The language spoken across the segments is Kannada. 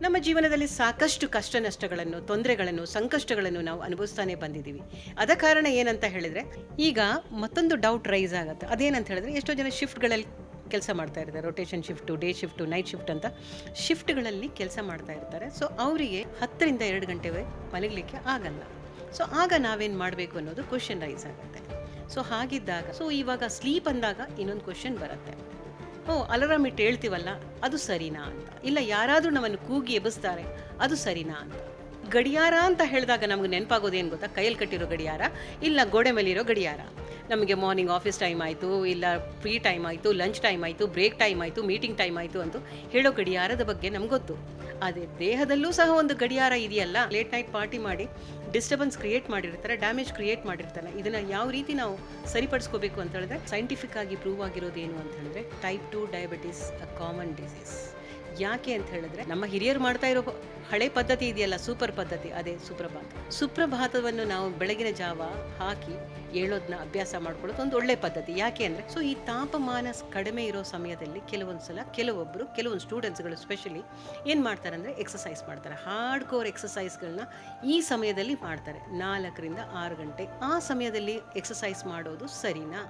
ನಮ್ಮ ಜೀವನದಲ್ಲಿ ಸಾಕಷ್ಟು ಕಷ್ಟ ನಷ್ಟಗಳನ್ನು, ತೊಂದರೆಗಳನ್ನು, ಸಂಕಷ್ಟಗಳನ್ನು ನಾವು ಅನುಭವಿಸ್ತಾನೆ ಬಂದಿದ್ದೀವಿ. ಅದ ಕಾರಣ ಏನಂತ ಹೇಳಿದ್ರೆ, ಈಗ ಮತ್ತೊಂದು ಡೌಟ್ ರೈಸ್ ಆಗುತ್ತೆ. ಅದೇನಂತ ಹೇಳಿದ್ರೆ, ಎಷ್ಟೋ ಜನ ಶಿಫ್ಟ್ಗಳಲ್ಲಿ ಕೆಲಸ ಮಾಡ್ತಾ ಇರ್ತಾರೆ. Rotation shift day shift night shift ಅಂತ ಶಿಫ್ಟ್ಗಳಲ್ಲಿ ಕೆಲಸ ಮಾಡ್ತಾ ಇರ್ತಾರೆ. ಸೊ ಅವರಿಗೆ ಹತ್ತರಿಂದ ಎರಡು ಗಂಟೆವರೆಗೆ ಮಲಗಲಿಕ್ಕೆ ಆಗಲ್ಲ. ಸೊ ಆಗ ನಾವೇನು ಮಾಡಬೇಕು ಅನ್ನೋದು ಕ್ವಶನ್ ರೈಸ್ ಆಗುತ್ತೆ. ಸೊ ಹಾಗಿದ್ದಾಗ ಸೊ ಇವಾಗ ಸ್ಲೀಪ್ ಅಂದಾಗ ಇನ್ನೊಂದು ಕ್ವಶನ್ ಬರುತ್ತೆ. ಓ, ಅಲಾರಾಮ್ ಇಟ್ಟು ಹೇಳ್ತೀವಲ್ಲ, ಅದು ಸರಿನಾ ಅಂತ. ಇಲ್ಲ, ಯಾರಾದರೂ ನಮ್ಮನ್ನು ಕೂಗಿ ಎಬ್ಬಿಸ್ತಾರೆ, ಅದು ಸರಿನಾ ಅಂತ. ಗಡಿಯಾರ ಅಂತ ಹೇಳಿದಾಗ ನಮ್ಗೆ ನೆನಪಾಗೋದು ಏನು ಗೊತ್ತಾ? ಕೈಯಲ್ಲಿ ಕಟ್ಟಿರೋ ಗಡಿಯಾರ, ಇಲ್ಲ ಗೋಡೆ ಮೇಲಿರೋ ಗಡಿಯಾರ. ನಮಗೆ ಮಾರ್ನಿಂಗ್ ಆಫೀಸ್ ಟೈಮ್ ಆಯಿತು, ಇಲ್ಲ ಫ್ರೀ ಟೈಮ್ ಆಯಿತು ಲಂಚ್ ಟೈಮ್ ಆಯಿತು ಬ್ರೇಕ್ ಟೈಮ್ ಆಯಿತು ಮೀಟಿಂಗ್ ಟೈಮ್ ಆಯಿತು ಅಂತ ಹೇಳೋ ಗಡಿಯಾರದ ಬಗ್ಗೆ ನಮ್ಗೆ ಗೊತ್ತು. ಅದೇ ದೇಹದಲ್ಲೂ ಸಹ ಒಂದು ಗಡಿಯಾರ ಇದೆಯಲ್ಲ? ಲೇಟ್ ನೈಟ್ ಪಾರ್ಟಿ ಮಾಡಿ ಡಿಸ್ಟರ್ಬೆನ್ಸ್ ಕ್ರಿಯೇಟ್ ಮಾಡಿರ್ತಾರೆ ಡ್ಯಾಮೇಜ್ ಕ್ರಿಯೇಟ್ ಮಾಡಿರ್ತಾರೆ. ಇದನ್ನು ಯಾವ ರೀತಿ ನಾವು ಸರಿಪಡಿಸ್ಕೋಬೇಕು ಅಂತ ಹೇಳಿದ್ರೆ ಸೈಂಟಿಫಿಕ್ ಆಗಿ ಪ್ರೂವ್ ಆಗಿರೋದು ಏನು ಅಂತ ಹೇಳಿದ್ರೆ type two diabetes a common disease ಯಾಕೆ ಅಂತ ಹೇಳಿದ್ರೆ, ನಮ್ಮ ಹಿರಿಯರು ಮಾಡ್ತಾ ಇರೋ ಹಳೆ ಪದ್ಧತಿ ಇದೆಯಲ್ಲ, ಸೂಪರ್ ಪದ್ಧತಿ, ಅದೇ ಸುಪ್ರಭಾತ. ಸುಪ್ರಭಾತವನ್ನು ನಾವು ಬೆಳಗಿನ ಜಾವ ಹಾಕಿ ಹೇಳೋದನ್ನ ಅಭ್ಯಾಸ ಮಾಡ್ಕೊಳ್ಳೋದು ಒಂದು ಒಳ್ಳೆ ಪದ್ಧತಿ. ಯಾಕೆ ಅಂದರೆ, ಸೊ ಈ ತಾಪಮಾನ ಕಡಿಮೆ ಇರೋ ಸಮಯದಲ್ಲಿ ಕೆಲವೊಂದು ಸಲ ಕೆಲವೊಬ್ಬರು ಕೆಲವೊಂದು ಸ್ಟೂಡೆಂಟ್ಸ್ಗಳು ಸ್ಪೆಷಲಿ ಏನು ಮಾಡ್ತಾರೆ ಅಂದರೆ ಎಕ್ಸಸೈಸ್ ಮಾಡ್ತಾರೆ. ಹಾರ್ಡ್ ಕೋರ್ ಎಕ್ಸಸೈಸ್ಗಳನ್ನ ಈ ಸಮಯದಲ್ಲಿ ಮಾಡ್ತಾರೆ. ನಾಲ್ಕರಿಂದ ಆರು ಗಂಟೆ ಆ ಸಮಯದಲ್ಲಿ ಎಕ್ಸಸೈಸ್ ಮಾಡೋದು ಸರಿನಾ?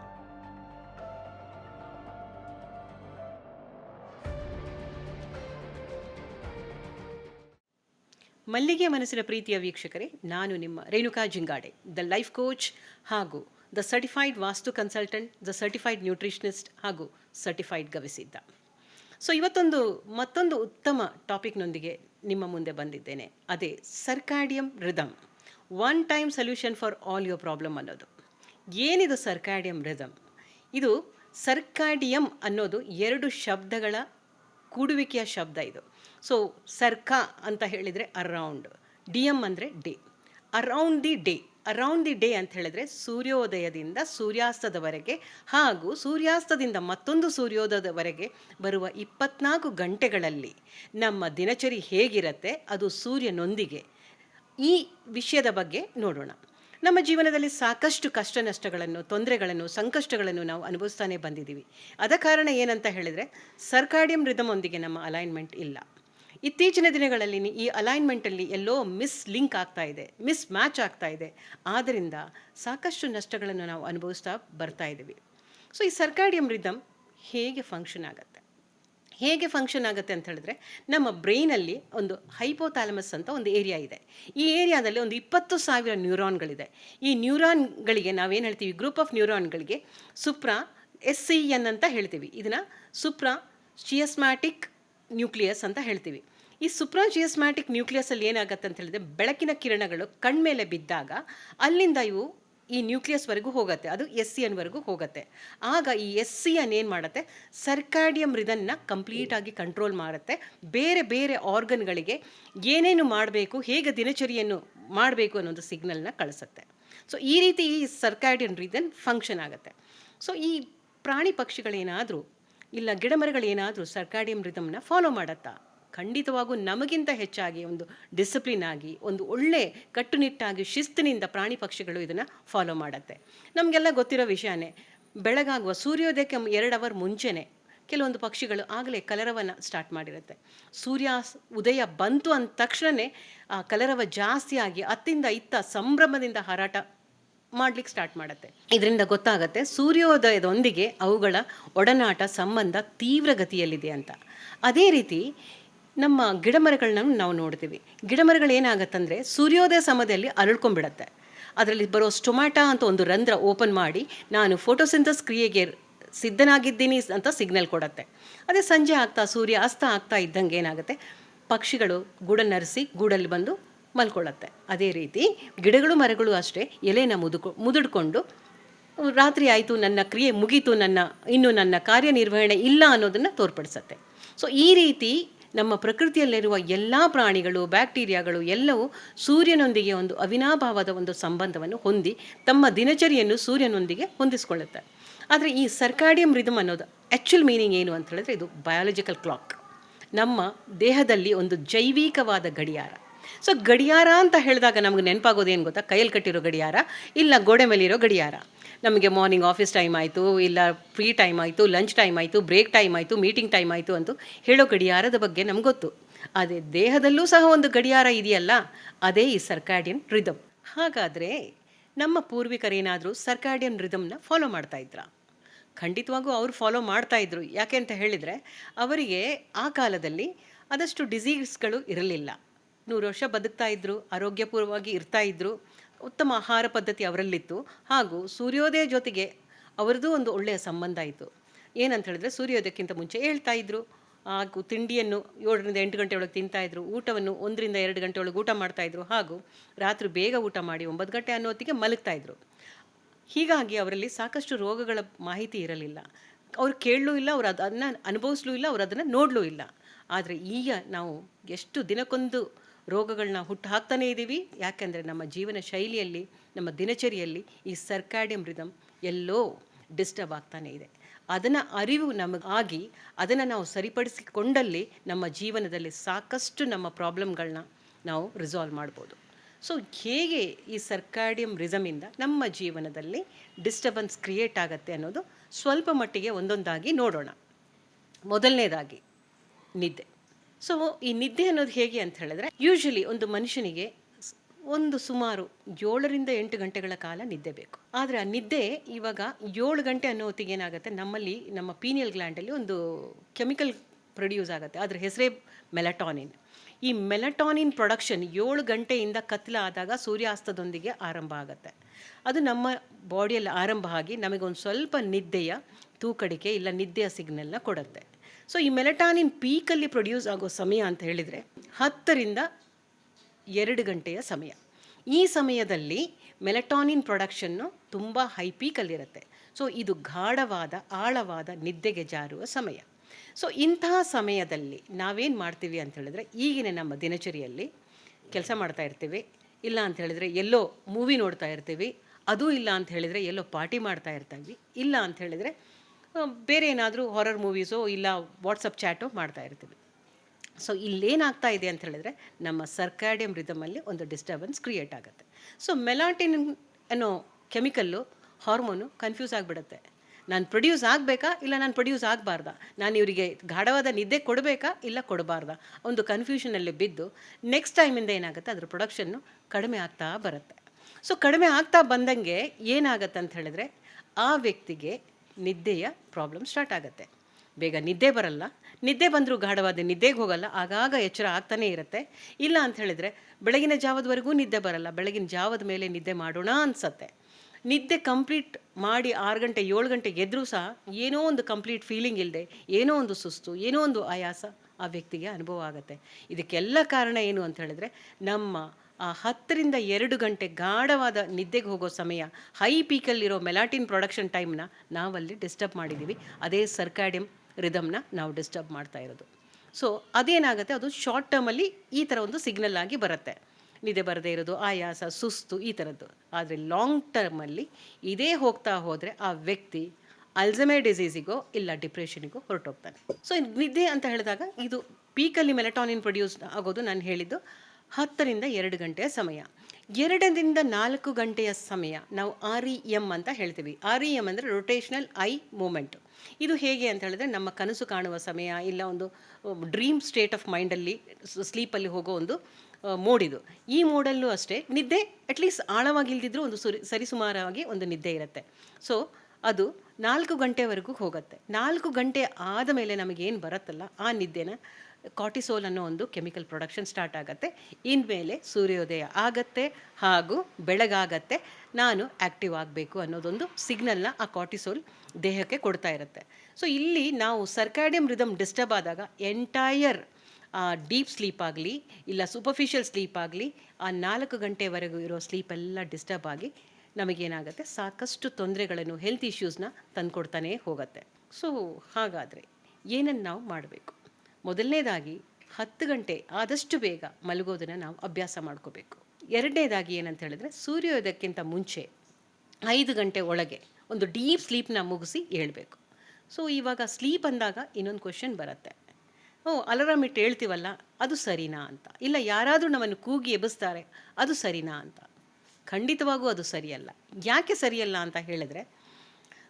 ಮಲ್ಲಿಗೆ ಮನಸ್ಸಿನ ಪ್ರೀತಿಯ ವೀಕ್ಷಕರೇ, ನಾನು ನಿಮ್ಮ Renuka Jingade the life coach ಹಾಗೂ the certified vastu consultant the certified nutritionist ಹಾಗೂ ಸರ್ಟಿಫೈಡ್ ಗವಿಸಿದ್ದ ಸೊ ಇವತ್ತೊಂದು ಮತ್ತೊಂದು ಉತ್ತಮ ಟಾಪಿಕ್ನೊಂದಿಗೆ ನಿಮ್ಮ ಮುಂದೆ ಬಂದಿದ್ದೇನೆ. ಅದೇ circadian rhythm. One time solution for all your problem ಅನ್ನೋದು. ಏನಿದು ಸರ್ಕಾಡಿಯಂ ರಿದಮ್? ಇದು ಸರ್ಕಾಡಿಯಂ ಅನ್ನೋದು ಎರಡು ಶಬ್ದಗಳ ಕೂಡುವಿಕೆಯ ಶಬ್ದ ಇದು. ಸೊ ಸರ್ಕ ಅಂತ ಹೇಳಿದರೆ ಅರೌಂಡ್ ಡಿ ಎಂ ಅಂದರೆ day around the day around the day ಅಂತ ಹೇಳಿದ್ರೆ ಸೂರ್ಯೋದಯದಿಂದ ಸೂರ್ಯಾಸ್ತದವರೆಗೆ ಹಾಗೂ ಸೂರ್ಯಾಸ್ತದಿಂದ ಮತ್ತೊಂದು ಸೂರ್ಯೋದಯದವರೆಗೆ ಬರುವ ಇಪ್ಪತ್ನಾಲ್ಕು ಗಂಟೆಗಳಲ್ಲಿ ನಮ್ಮ ದಿನಚರಿ ಹೇಗಿರುತ್ತೆ ಅದು ಸೂರ್ಯನೊಂದಿಗೆ. ಈ ವಿಷಯದ ಬಗ್ಗೆ ನೋಡೋಣ. ನಮ್ಮ ಜೀವನದಲ್ಲಿ ಸಾಕಷ್ಟು ಕಷ್ಟ ನಷ್ಟಗಳನ್ನು, ತೊಂದರೆಗಳನ್ನು, ಸಂಕಷ್ಟಗಳನ್ನು ನಾವು ಅನುಭವಿಸ್ತಾನೆ ಬಂದಿದ್ದೀವಿ. ಅದ ಕಾರಣ ಏನಂತ ಹೇಳಿದರೆ ಸರ್ಕಾಡಿಯಂ ರಿದಮೊಂದಿಗೆ ನಮ್ಮ ಅಲೈನ್ಮೆಂಟ್ ಇಲ್ಲ. ಇತ್ತೀಚಿನ ದಿನಗಳಲ್ಲಿ ಈ ಅಲೈನ್ಮೆಂಟಲ್ಲಿ ಎಲ್ಲೋ ಮಿಸ್ ಲಿಂಕ್ ಆಗ್ತಾ ಇದೆ, ಮಿಸ್ ಮ್ಯಾಚ್ ಆಗ್ತಾ ಇದೆ. ಆದ್ದರಿಂದ ಸಾಕಷ್ಟು ನಷ್ಟಗಳನ್ನು ನಾವು ಅನುಭವಿಸ್ತಾ ಬರ್ತಾ ಇದ್ದೀವಿ. ಸೊ ಈ ಸರ್ಕಾಡಿಯಂ ರಿದಮ್ ಹೇಗೆ ಫಂಕ್ಷನ್ ಆಗುತ್ತೆ? ಹೇಗೆ ಫಂಕ್ಷನ್ ಆಗುತ್ತೆ ಅಂತ ಹೇಳಿದ್ರೆ, ನಮ್ಮ ಬ್ರೈನಲ್ಲಿ ಒಂದು ಹೈಪೋಥಾಲಮಸ್ ಅಂತ ಒಂದು ಏರಿಯಾ ಇದೆ. ಈ ಏರಿಯಾದಲ್ಲಿ ಒಂದು ಇಪ್ಪತ್ತು ಸಾವಿರ ನ್ಯೂರಾನ್ಗಳಿದೆ ಈ ನ್ಯೂರಾನ್ಗಳಿಗೆ ನಾವೇನು ಹೇಳ್ತೀವಿ? ಗ್ರೂಪ್ ಆಫ್ ನ್ಯೂರಾನ್ಗಳಿಗೆ ಸುಪ್ರಾ ಎಸ್ ಸಿ ಎನ್ ಅಂತ ಹೇಳ್ತೀವಿ. ಇದನ್ನು ಸುಪ್ರಾ ಚಿಯಸ್ಮ್ಯಾಟಿಕ್ ನ್ಯೂಕ್ಲಿಯಸ್ ಅಂತ ಹೇಳ್ತೀವಿ. ಈ ಸುಪ್ರಾಜಿಯಸ್ಮ್ಯಾಟಿಕ್ ನ್ಯೂಕ್ಲಿಯಸಲ್ಲಿ ಏನಾಗುತ್ತೆ ಅಂತ ಹೇಳಿದ್ರೆ ಬೆಳಕಿನ ಕಿರಣಗಳು ಕಣ್ಮೇಲೆ ಬಿದ್ದಾಗ ಅಲ್ಲಿಂದ ಇವು ಈ ನ್ಯೂಕ್ಲಿಯಸ್ವರೆಗೂ ಹೋಗುತ್ತೆ. ಅದು ಎಸ್ ಸಿ ಎನ್ವರೆಗೂ ಹೋಗುತ್ತೆ. ಆಗ ಈ ಎಸ್ ಸಿ ಎನ್ ಏನು ಮಾಡುತ್ತೆ? ಸರ್ಕಾಡಿಯಂ ರಿದನ್ನ ಕಂಪ್ಲೀಟಾಗಿ ಕಂಟ್ರೋಲ್ ಮಾಡುತ್ತೆ. ಬೇರೆ ಬೇರೆ ಆರ್ಗನ್ಗಳಿಗೆ ಏನೇನು ಮಾಡಬೇಕು, ಹೇಗೆ ದಿನಚರಿಯನ್ನು ಮಾಡಬೇಕು ಅನ್ನೋದು ಸಿಗ್ನಲ್ನ ಕಳಿಸುತ್ತೆ. ಸೊ, ಈ ರೀತಿ ಈ ಸರ್ಕಾಡಿಯನ್ ರಿದನ್ ಫಂಕ್ಷನ್ ಆಗುತ್ತೆ. ಸೊ, ಈ ಪ್ರಾಣಿ ಪಕ್ಷಿಗಳೇನಾದರೂ ಇಲ್ಲ, ಗಿಡಮರಗಳೇನಾದರೂ ಸರ್ಕಾಡಿಯಂ ರಿದಮ್ನ ಫಾಲೋ ಮಾಡುತ್ತಾ? ಖಂಡಿತವಾಗೂ ನಮಗಿಂತ ಹೆಚ್ಚಾಗಿ ಒಂದು ಡಿಸಿಪ್ಲಿನ್ ಆಗಿ, ಒಂದು ಒಳ್ಳೆ ಕಟ್ಟುನಿಟ್ಟಾಗಿ, ಶಿಸ್ತಿನಿಂದ ಪ್ರಾಣಿ ಪಕ್ಷಿಗಳು ಇದನ್ನು ಫಾಲೋ ಮಾಡುತ್ತೆ. ನಮಗೆಲ್ಲ ಗೊತ್ತಿರೋ ವಿಷಯನೇ, ಬೆಳಗಾಗುವ ಸೂರ್ಯೋದಯಕ್ಕೆ ಎರಡು ಅವರ್ ಮುಂಚೆನೇ ಕೆಲವೊಂದು ಪಕ್ಷಿಗಳು ಆಗಲೇ ಕಲರವನ್ನು ಸ್ಟಾರ್ಟ್ ಮಾಡಿರುತ್ತೆ. ಸೂರ್ಯ ಉದಯ ಬಂತು ಅಂದ ತಕ್ಷಣವೇ ಆ ಕಲರವ ಜಾಸ್ತಿಯಾಗಿ ಅತ್ತಿಂದ ಇತ್ತ ಸಂಭ್ರಮದಿಂದ ಹಾರಾಟ ಮಾಡ್ಲಿಕ್ಕೆ ಸ್ಟಾರ್ಟ್ ಮಾಡುತ್ತೆ. ಇದರಿಂದ ಗೊತ್ತಾಗುತ್ತೆ ಸೂರ್ಯೋದಯದೊಂದಿಗೆ ಅವುಗಳ ಒಡನಾಟ ಸಂಬಂಧ ತೀವ್ರ ಗತಿಯಲ್ಲಿದೆ ಅಂತ. ಅದೇ ರೀತಿ ನಮ್ಮ ಗಿಡಮರಗಳನ್ನ ನಾವು ನೋಡ್ತೀವಿ. ಗಿಡಮರಗಳು ಏನಾಗತ್ತಂದರೆ ಸೂರ್ಯೋದಯ ಸಮಯದಲ್ಲಿ ಅರಳ್ಕೊಂಡ್ಬಿಡತ್ತೆ. ಅದರಲ್ಲಿ ಬರೋ ಸ್ಟೊಮ್ಯಾಟಾ ಅಂತ ಒಂದು ರಂಧ್ರ ಓಪನ್ ಮಾಡಿ ನಾನು ಫೋಟೋಸಿಂಥಸ್ ಕ್ರಿಯೆಗೆ ಸಿದ್ಧನಾಗಿದ್ದೀನಿ ಅಂತ ಸಿಗ್ನಲ್ ಕೊಡತ್ತೆ. ಅದೇ ಸಂಜೆ ಆಗ್ತಾ ಸೂರ್ಯ ಅಸ್ತ ಆಗ್ತಾ ಇದ್ದಂಗೆ ಏನಾಗುತ್ತೆ? ಪಕ್ಷಿಗಳು ಗೂಡನ್ನರಿಸಿ ಗೂಡಲ್ಲಿ ಬಂದು ಮಲ್ಕೊಳ್ಳುತ್ತೆ. ಅದೇ ರೀತಿ ಗಿಡಗಳು, ಮರಗಳು ಅಷ್ಟೇ. ಎಲೆನ ಮುದುಕೊ, ಮುದುಡ್ಕೊಂಡು ರಾತ್ರಿ ಆಯಿತು, ನನ್ನ ಕ್ರಿಯೆ ಮುಗೀತು, ನನ್ನ, ಇನ್ನು ನನ್ನ ಕಾರ್ಯನಿರ್ವಹಣೆ ಇಲ್ಲ ಅನ್ನೋದನ್ನು ತೋರ್ಪಡಿಸತ್ತೆ. ಸೊ ಈ ರೀತಿ ನಮ್ಮ ಪ್ರಕೃತಿಯಲ್ಲಿರುವ ಎಲ್ಲ ಪ್ರಾಣಿಗಳು, ಬ್ಯಾಕ್ಟೀರಿಯಾಗಳು ಎಲ್ಲವೂ ಸೂರ್ಯನೊಂದಿಗೆ ಒಂದು ಅವಿನಾಭಾವದ ಒಂದು ಸಂಬಂಧವನ್ನು ಹೊಂದಿ ತಮ್ಮ ದಿನಚರಿಯನ್ನು ಸೂರ್ಯನೊಂದಿಗೆ ಹೊಂದಿಸ್ಕೊಳ್ಳುತ್ತೆ. ಆದರೆ ಈ ಸರ್ಕಾಡಿಯಂ ರಿದಮ್ ಅನ್ನೋದು ಆ್ಯಕ್ಚುಲ್ ಮೀನಿಂಗ್ ಏನು ಅಂತ ಹೇಳಿದ್ರೆ ಇದು ಬಯಾಲಜಿಕಲ್ ಕ್ಲಾಕ್ ನಮ್ಮ ದೇಹದಲ್ಲಿ ಒಂದು ಜೈವಿಕವಾದ ಗಡಿಯಾರ. ಸೊ ಗಡಿಯಾರ ಅಂತ ಹೇಳಿದಾಗ ನಮ್ಗೆ ನೆನಪಾಗೋದು ಏನು ಗೊತ್ತಾ? ಕೈಯಲ್ಲಿ ಕಟ್ಟಿರೋ ಗಡಿಯಾರ, ಇಲ್ಲ ಗೋಡೆ ಮೇಲಿರೋ ಗಡಿಯಾರ. ನಮಗೆ ಮಾರ್ನಿಂಗ್ ಆಫೀಸ್ ಟೈಮ್ ಆಯಿತು, ಇಲ್ಲ ಫ್ರೀ ಟೈಮ್ ಆಯಿತು ಲಂಚ್ ಟೈಮ್ ಆಯಿತು ಬ್ರೇಕ್ ಟೈಮ್ ಆಯಿತು ಮೀಟಿಂಗ್ ಟೈಮ್ ಆಯಿತು ಅಂತ ಹೇಳೋ ಗಡಿಯಾರದ ಬಗ್ಗೆ ನಮ್ಗೆ ಗೊತ್ತು. ಅದೇ ದೇಹದಲ್ಲೂ ಸಹ ಒಂದು ಗಡಿಯಾರ ಇದೆಯಲ್ಲ, ಅದೇ ಈ ಸರ್ಕಾಡಿಯನ್ ರಿದಮ್ ಹಾಗಾದರೆ ನಮ್ಮ ಪೂರ್ವಿಕರೇನಾದರೂ ಸರ್ಕಾಡಿಯನ್ ರಿದಮ್ನ ಫಾಲೋ ಮಾಡ್ತಾ ಇದ್ರ? ಖಂಡಿತವಾಗೂ ಅವರು ಫಾಲೋ ಮಾಡ್ತಾ ಇದ್ರು. ಯಾಕೆ ಅಂತ ಹೇಳಿದರೆ, ಅವರಿಗೆ ಆ ಕಾಲದಲ್ಲಿ ಆದಷ್ಟು ಡಿಸೀಸ್ಗಳು ಇರಲಿಲ್ಲ. ನೂರು ವರ್ಷ ಬದುಕ್ತಾ ಇದ್ರು, ಆರೋಗ್ಯಪೂರ್ವವಾಗಿ ಇರ್ತಾ ಇದ್ರು, ಉತ್ತಮ ಆಹಾರ ಪದ್ಧತಿ ಅವರಲ್ಲಿತ್ತು. ಹಾಗೂ ಸೂರ್ಯೋದಯ ಜೊತೆಗೆ ಅವರದ್ದು ಒಂದು ಒಳ್ಳೆಯ ಸಂಬಂಧ ಇತ್ತು ಏನಂತ ಹೇಳಿದ್ರೆ ಸೂರ್ಯೋದಯಕ್ಕಿಂತ ಮುಂಚೆ ಹೇಳ್ತಾ ಇದ್ರು. ಹಾಗೂ ತಿಂಡಿಯನ್ನು ಏಳರಿಂದ ಎಂಟು ಗಂಟೆ ಒಳಗೆ ತಿಂತಾ ಇದ್ರು. ಊಟವನ್ನು ಒಂದರಿಂದ ಎರಡು ಗಂಟೆ ಒಳಗೆ ಊಟ ಮಾಡ್ತಾ ಇದ್ರು. ಹಾಗೂ ರಾತ್ರಿ ಬೇಗ ಊಟ ಮಾಡಿ ಒಂಬತ್ತು ಗಂಟೆ ಅನ್ನೋತ್ತಿಗೆ ಮಲಗ್ತಾ ಇದ್ರು. ಹೀಗಾಗಿ ಅವರಲ್ಲಿ ಸಾಕಷ್ಟು ರೋಗಗಳ ಮಾಹಿತಿ ಇರಲಿಲ್ಲ. ಅವ್ರು ಕೇಳಲೂ ಇಲ್ಲ, ಅವ್ರು ಅದನ್ನು ಅನುಭವಿಸ್ಲೂ ಇಲ್ಲ, ಅವ್ರು ಅದನ್ನು ನೋಡಲೂ ಇಲ್ಲ. ಆದರೆ ಈಗ ನಾವು ಎಷ್ಟು ದಿನಕ್ಕೊಂದು ರೋಗಗಳನ್ನ ಹುಟ್ಟು ಹಾಕ್ತಾನೇ ಇದ್ದೀವಿ ಯಾಕೆಂದರೆ ನಮ್ಮ ಜೀವನ ಶೈಲಿಯಲ್ಲಿ, ನಮ್ಮ ದಿನಚರಿಯಲ್ಲಿ ಈ ಸರ್ಕಾಡಿಯಂ ರಿದಮ್ ಎಲ್ಲೋ ಡಿಸ್ಟರ್ಬ್ ಆಗ್ತಾನೇ ಇದೆ. ಅದನ್ನು ಅರಿವು ನಮಗಾಗಿ, ಅದನ್ನು ನಾವು ಸರಿಪಡಿಸಿಕೊಂಡಲ್ಲಿ ನಮ್ಮ ಜೀವನದಲ್ಲಿ ಸಾಕಷ್ಟು ನಮ್ಮ ಪ್ರಾಬ್ಲಮ್ಗಳನ್ನ ನಾವು ರಿಸಾಲ್ವ್ ಮಾಡ್ಬೋದು. ಸೊ, ಹೇಗೆ ಈ ಸರ್ಕಾಡಿಯಂ ರಿಸಮಿಂದ ನಮ್ಮ ಜೀವನದಲ್ಲಿ ಡಿಸ್ಟರ್ಬೆನ್ಸ್ ಕ್ರಿಯೇಟ್ ಆಗುತ್ತೆ ಅನ್ನೋದು ಸ್ವಲ್ಪ ಮಟ್ಟಿಗೆ ಒಂದೊಂದಾಗಿ ನೋಡೋಣ. ಮೊದಲನೇದಾಗಿ ನಿದ್ದೆ. ಸೊ ಈ ನಿದ್ದೆ ಅನ್ನೋದು ಹೇಗೆ ಅಂತ ಹೇಳಿದ್ರೆ ಯೂಶಲಿ ಒಂದು ಮನುಷ್ಯನಿಗೆ ಒಂದು ಸುಮಾರು ಏಳರಿಂದ ಎಂಟು ಗಂಟೆಗಳ ಕಾಲ ನಿದ್ದೆ ಬೇಕು. ಆದರೆ ಆ ನಿದ್ದೆ ಇವಾಗ ಏಳು ಗಂಟೆ ಅನ್ನೋ ಹೊತ್ತಿಗೆ ಏನಾಗುತ್ತೆ, ನಮ್ಮಲ್ಲಿ, ನಮ್ಮ ಪೀನಿಯಲ್ ಗ್ಲ್ಯಾಂಡಲ್ಲಿ ಒಂದು ಕೆಮಿಕಲ್ ಪ್ರೊಡ್ಯೂಸ್ ಆಗುತ್ತೆ. ಅದ್ರ ಹೆಸರೇ ಮೆಲಟಾನಿನ್ ಈ ಮೆಲಟಾನಿನ್ ಪ್ರೊಡಕ್ಷನ್ ಏಳು ಗಂಟೆಯಿಂದ ಕತ್ಲಾದಾಗ ಸೂರ್ಯಾಸ್ತದೊಂದಿಗೆ ಆರಂಭ ಆಗುತ್ತೆ. ಅದು ನಮ್ಮ ಬಾಡಿಯಲ್ಲಿ ಆರಂಭ ಆಗಿ ನಮಗೊಂದು ಸ್ವಲ್ಪ ನಿದ್ದೆಯ ತೂಕಡಿಕೆ ಇಲ್ಲ ನಿದ್ದೆಯ ಸಿಗ್ನಲ್ನ ಕೊಡುತ್ತೆ. ಸೊ ಈ ಮೆಲಟಾನಿನ್ ಪೀಕಲ್ಲಿ ಪ್ರೊಡ್ಯೂಸ್ ಆಗೋ ಸಮಯ ಅಂತ ಹೇಳಿದರೆ ಹತ್ತರಿಂದ ಎರಡು ಗಂಟೆಯ ಸಮಯ. ಈ ಸಮಯದಲ್ಲಿ ಮೆಲಟಾನಿನ್ ಪ್ರೊಡಕ್ಷನ್ನು ತುಂಬ ಹೈ ಪೀಕಲ್ಲಿರುತ್ತೆ ಸೊ ಇದು ಗಾಢವಾದ, ಆಳವಾದ ನಿದ್ದೆಗೆ ಜಾರುವ ಸಮಯ. ಸೊ ಇಂತಹ ಸಮಯದಲ್ಲಿ ನಾವೇನು ಮಾಡ್ತೀವಿ ಅಂತ ಹೇಳಿದ್ರೆ ಈಗಿನ ನಮ್ಮ ದಿನಚರಿಯಲ್ಲಿ ಕೆಲಸ ಮಾಡ್ತಾ ಇರ್ತೀವಿ. ಇಲ್ಲ ಅಂತ ಹೇಳಿದ್ರೆ ಎಲ್ಲೋ ಮೂವಿ ನೋಡ್ತಾ ಇರ್ತೀವಿ. ಅದೂ ಇಲ್ಲ ಅಂತ ಹೇಳಿದರೆ ಎಲ್ಲೋ ಪಾರ್ಟಿ ಮಾಡ್ತಾ ಇರ್ತೀವಿ. ಇಲ್ಲ ಅಂತ ಹೇಳಿದರೆ ಬೇರೆ ಏನಾದರೂ ಹಾರರ್ ಮೂವೀಸೋ ಇಲ್ಲ ವಾಟ್ಸಪ್ ಚಾಟೋ ಮಾಡ್ತಾ ಇರ್ತೀವಿ. ಸೊ ಇಲ್ಲೇನಾಗ್ತಾ ಇದೆ ಅಂತ ಹೇಳಿದ್ರೆ ನಮ್ಮ ಸರ್ಕಾರ್ಡಿಯಂ ರಿದಮಲ್ಲಿ ಒಂದು ಡಿಸ್ಟರ್ಬೆನ್ಸ್ ಕ್ರಿಯೇಟ್ ಆಗುತ್ತೆ. ಸೊ ಮೆಲಾಟಿನ್ ಅನ್ನೋ ಕೆಮಿಕಲ್ಲು ಹಾರ್ಮೋನು ಕನ್ಫ್ಯೂಸ್ ಆಗಿಬಿಡುತ್ತೆ. ನಾನು ಪ್ರೊಡ್ಯೂಸ್ ಆಗಬೇಕಾ ಇಲ್ಲ ನಾನು ಪ್ರೊಡ್ಯೂಸ್ ಆಗಬಾರ್ದಾ? ನಾನು ಇವರಿಗೆ ಗಾಢವಾದ ನಿದ್ದೆ ಕೊಡಬೇಕಾ ಇಲ್ಲ ಕೊಡಬಾರ್ದಾ? ಒಂದು ಕನ್ಫ್ಯೂಷನಲ್ಲಿ ಬಿದ್ದು ನೆಕ್ಸ್ಟ್ ಟೈಮಿಂದ ಏನಾಗುತ್ತೆ? ಅದರ ಪ್ರೊಡಕ್ಷನ್ನು ಕಡಿಮೆ ಆಗ್ತಾ ಬರುತ್ತೆ. ಸೊ ಕಡಿಮೆ ಆಗ್ತಾ ಬಂದಂಗೆ ಏನಾಗತ್ತೆ ಅಂತ ಹೇಳಿದ್ರೆ ಆ ವ್ಯಕ್ತಿಗೆ ನಿದ್ದೆಯ ಪ್ರಾಬ್ಲಮ್ ಸ್ಟಾರ್ಟ್ ಆಗುತ್ತೆ. ಬೇಗ ನಿದ್ದೆ ಬರಲ್ಲ. ನಿದ್ದೆ ಬಂದರೂ ಗಾಢವಾದ ನಿದ್ದೆಗೆ ಹೋಗಲ್ಲ. ಆಗಾಗ ಎಚ್ಚರ ಆಗ್ತಾನೇ ಇರುತ್ತೆ. ಇಲ್ಲ ಅಂತ ಹೇಳಿದ್ರೆ ಬೆಳಗಿನ ಜಾವದವರೆಗೂ ನಿದ್ದೆ ಬರಲ್ಲ. ಬೆಳಗಿನ ಜಾವದ ಮೇಲೆ ನಿದ್ದೆ ಮಾಡೋಣ ಅನ್ಸತ್ತೆ. ನಿದ್ದೆ ಕಂಪ್ಲೀಟ್ ಮಾಡಿ ಆರು ಗಂಟೆ, ಏಳು ಗಂಟೆಗೆ ಗೆದ್ರೂ ಸಹ ಏನೋ ಒಂದು ಕಂಪ್ಲೀಟ್ ಫೀಲಿಂಗ್ ಇಲ್ಲದೆ ಏನೋ ಒಂದು ಸುಸ್ತು, ಏನೋ ಒಂದು ಆಯಾಸ ಆ ವ್ಯಕ್ತಿಗೆ ಅನುಭವ ಆಗುತ್ತೆ. ಇದಕ್ಕೆಲ್ಲ ಕಾರಣ ಏನು ಅಂತ ಹೇಳಿದ್ರೆ ನಮ್ಮ ಆ ಹತ್ತರಿಂದ ಎರಡು ಗಂಟೆ ಗಾಢವಾದ ನಿದ್ದೆಗೆ ಹೋಗೋ ಸಮಯ, ಹೈ ಪೀಕಲ್ಲಿರೋ ಮೆಲಾಟಿನ್ ಪ್ರೊಡಕ್ಷನ್ ಟೈಮ್ನ ನಾವಲ್ಲಿ ಡಿಸ್ಟರ್ಬ್ ಮಾಡಿದ್ದೀವಿ ಅದೇ ಸರ್ಕಾಡಿಯಂ ರಿದಮ್ನ ನಾವು ಡಿಸ್ಟರ್ಬ್ ಮಾಡ್ತಾ ಇರೋದು. ಸೊ, ಅದೇನಾಗುತ್ತೆ? ಅದು ಶಾರ್ಟ್ ಟರ್ಮಲ್ಲಿ ಈ ಥರ ಒಂದು ಸಿಗ್ನಲ್ ಆಗಿ ಬರುತ್ತೆ. ನಿದ್ದೆ ಬರದೇ ಇರೋದು, ಆಯಾಸ, ಸುಸ್ತು ಈ ಥರದ್ದು. ಆದರೆ ಲಾಂಗ್ ಟರ್ಮಲ್ಲಿ ಇದೇ ಹೋಗ್ತಾ ಹೋದರೆ ಆ ವ್ಯಕ್ತಿ ಅಲ್ಝಮೆ ಡಿಸೀಸಿಗೋ ಇಲ್ಲ ಡಿಪ್ರೆಷನಿಗೋ ಹೊರಟೋಗ್ತಾನೆ. ಸೊ ನಿದ್ದೆ ಅಂತ ಹೇಳಿದಾಗ ಇದು ಪೀಕಲ್ಲಿ ಮೆಲಟಾನಿನ್ ಪ್ರೊಡ್ಯೂಸ್ ಆಗೋದು ನಾನು ಹೇಳಿದ್ದು. ಹತ್ತರಿಂದ ಎರಡು ಗಂಟೆಯ ಸಮಯ. ಎರಡರಿಂದ ನಾಲ್ಕು ಗಂಟೆಯ ಸಮಯ ನಾವು ಆರ್ ಇ ಎಂ ಅಂತ ಹೇಳ್ತೀವಿ. ಆರ್ ಇ ಎಂ ಅಂದರೆ ರೊಟೇಷನಲ್ ಐ ಮೂಮೆಂಟ್ ಇದು ಹೇಗೆ ಅಂತ ಹೇಳಿದ್ರೆ ನಮ್ಮ ಕನಸು ಕಾಣುವ ಸಮಯ ಇಲ್ಲ ಒಂದು ಡ್ರೀಮ್ ಸ್ಟೇಟ್ ಆಫ್ ಮೈಂಡಲ್ಲಿ ಸ್ಲೀಪಲ್ಲಿ ಹೋಗೋ ಒಂದು ಮೋಡ್ ಇದು. ಈ ಮೋಡಲ್ಲೂ ಅಷ್ಟೇ ನಿದ್ದೆ ಅಟ್ಲೀಸ್ಟ್ ಆಳವಾಗಿಲ್ದಿದ್ರೂ ಒಂದು ಸುರಿ, ಸರಿಸುಮಾರಾಗಿ ಒಂದು ನಿದ್ದೆ ಇರುತ್ತೆ. ಸೊ ಅದು ನಾಲ್ಕು ಗಂಟೆವರೆಗೂ ಹೋಗುತ್ತೆ. ನಾಲ್ಕು ಗಂಟೆ ಆದ ಮೇಲೆ ನಮಗೇನು ಬರುತ್ತಲ್ಲ, ಆ ನಿದ್ದೆನ ಕಾರ್ಟಿಸೋಲ್ ಅನ್ನೋ ಒಂದು ಕೆಮಿಕಲ್ ಪ್ರೊಡಕ್ಷನ್ ಸ್ಟಾರ್ಟ್ ಆಗುತ್ತೆ. ಇನ್ಮೇಲೆ ಸೂರ್ಯೋದಯ ಆಗತ್ತೆ ಹಾಗೂ ಬೆಳಗಾಗತ್ತೆ. ನಾನು ಆ್ಯಕ್ಟಿವ್ ಆಗಬೇಕು ಅನ್ನೋದೊಂದು ಸಿಗ್ನಲ್ನ ಆ ಕಾರ್ಟಿಸೋಲ್ ದೇಹಕ್ಕೆ ಕೊಡ್ತಾ ಇರುತ್ತೆ. ಸೊ ಇಲ್ಲಿ ನಾವು ಸರ್ಕಾಡಿಯಂ ರಿದಮ್ ಡಿಸ್ಟರ್ಬ್ ಆದಾಗ ಎಂಟೈಯರ್ ಡೀಪ್ ಸ್ಲೀಪ್ ಆಗಲಿ, ಇಲ್ಲ ಸೂಪರ್ಫಿಷಿಯಲ್ ಸ್ಲೀಪ್ ಆಗಲಿ, ಆ ನಾಲ್ಕು ಗಂಟೆವರೆಗೂ ಇರೋ ಸ್ಲೀಪ್ ಎಲ್ಲ ಡಿಸ್ಟರ್ಬ್ ಆಗಿ ನಮಗೇನಾಗುತ್ತೆ ಸಾಕಷ್ಟು ತೊಂದರೆಗಳನ್ನು ಹೆಲ್ತ್ ಇಶ್ಯೂಸ್ನ ತಂದುಕೊಡ್ತಾನೇ ಹೋಗುತ್ತೆ. ಸೊ ಹಾಗಾದರೆ ಏನನ್ನು ನಾವು ಮಾಡಬೇಕು? ಮೊದಲನೇದಾಗಿ ಹತ್ತು ಗಂಟೆ ಆದಷ್ಟು ಬೇಗ ಮಲಗೋದನ್ನು ನಾವು ಅಭ್ಯಾಸ ಮಾಡ್ಕೋಬೇಕು. ಎರಡನೇದಾಗಿ ಏನಂತ ಹೇಳಿದ್ರೆ ಸೂರ್ಯೋದಯಕ್ಕಿಂತ ಮುಂಚೆ ಐದು ಗಂಟೆ ಒಳಗೆ ಒಂದು ಡೀಪ್ ಸ್ಲೀಪ್ನ ಮುಗಿಸಿ ಹೇಳ್ಬೇಕು ಸೊ, ಇವಾಗ ಸ್ಲೀಪ್ ಅಂದಾಗ ಇನ್ನೊಂದು ಕ್ವಶನ್ ಬರುತ್ತೆ. ಓ, ಅಲಾರಾಮ್ ಇಟ್ಟು ಹೇಳ್ತೀವಲ್ಲ, ಅದು ಸರಿನಾ ಅಂತ. ಇಲ್ಲ, ಯಾರಾದರೂ ನಮ್ಮನ್ನು ಕೂಗಿ ಎಬ್ಬಿಸ್ತಾರೆ, ಅದು ಸರಿನಾ ಅಂತ. ಖಂಡಿತವಾಗೂ ಅದು ಸರಿಯಲ್ಲ. ಯಾಕೆ ಸರಿಯಲ್ಲ ಅಂತ ಹೇಳಿದ್ರೆ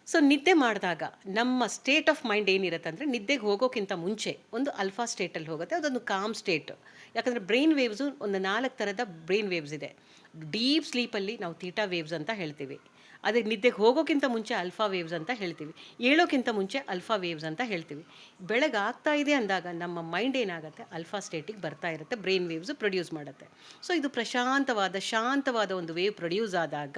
ಸೊ ನಿದ್ದೆ ಮಾಡಿದಾಗ ನಮ್ಮ ಸ್ಟೇಟ್ ಆಫ್ ಮೈಂಡ್ ಏನಿರುತ್ತೆ ಅಂದರೆ ನಿದ್ದೆಗೆ ಹೋಗೋಕ್ಕಿಂತ ಮುಂಚೆ ಒಂದು ಅಲ್ಫಾ ಸ್ಟೇಟಲ್ಲಿ ಹೋಗುತ್ತೆ. ಅದೊಂದು ಕಾಮ್ ಸ್ಟೇಟ್ ಯಾಕಂದರೆ ಬ್ರೈನ್ ವೇವ್ಸು ಒಂದು ನಾಲ್ಕು ಥರದ ಬ್ರೈನ್ ವೇವ್ಸ್ ಇದೆ. ಡೀಪ್ ಸ್ಲೀಪಲ್ಲಿ ನಾವು ತೀಟಾ ವೇವ್ಸ್ ಅಂತ ಹೇಳ್ತೀವಿ. ಅದೇ ನಿದ್ದೆಗೆ ಹೋಗೋಕ್ಕಿಂತ ಮುಂಚೆ ಅಲ್ಫಾ ವೇವ್ಸ್ ಅಂತ ಹೇಳ್ತೀವಿ. ಏಳೋಕ್ಕಿಂತ ಮುಂಚೆ ಅಲ್ಫಾ ವೇವ್ಸ್ ಅಂತ ಹೇಳ್ತೀವಿ. ಬೆಳಗ್ಗೆ ಆಗ್ತಾ ಇದೆ ಅಂದಾಗ ನಮ್ಮ ಮೈಂಡ್ ಏನಾಗುತ್ತೆ? ಅಲ್ಫಾ ಸ್ಟೇಟಿಗೆ ಬರ್ತಾ ಇರುತ್ತೆ ಬ್ರೈನ್ ವೇವ್ಸ್ ಪ್ರೊಡ್ಯೂಸ್ ಮಾಡುತ್ತೆ. ಸೊ ಇದು ಪ್ರಶಾಂತವಾದ, ಶಾಂತವಾದ ಒಂದು ವೇವ್ ಪ್ರೊಡ್ಯೂಸ್ ಆದಾಗ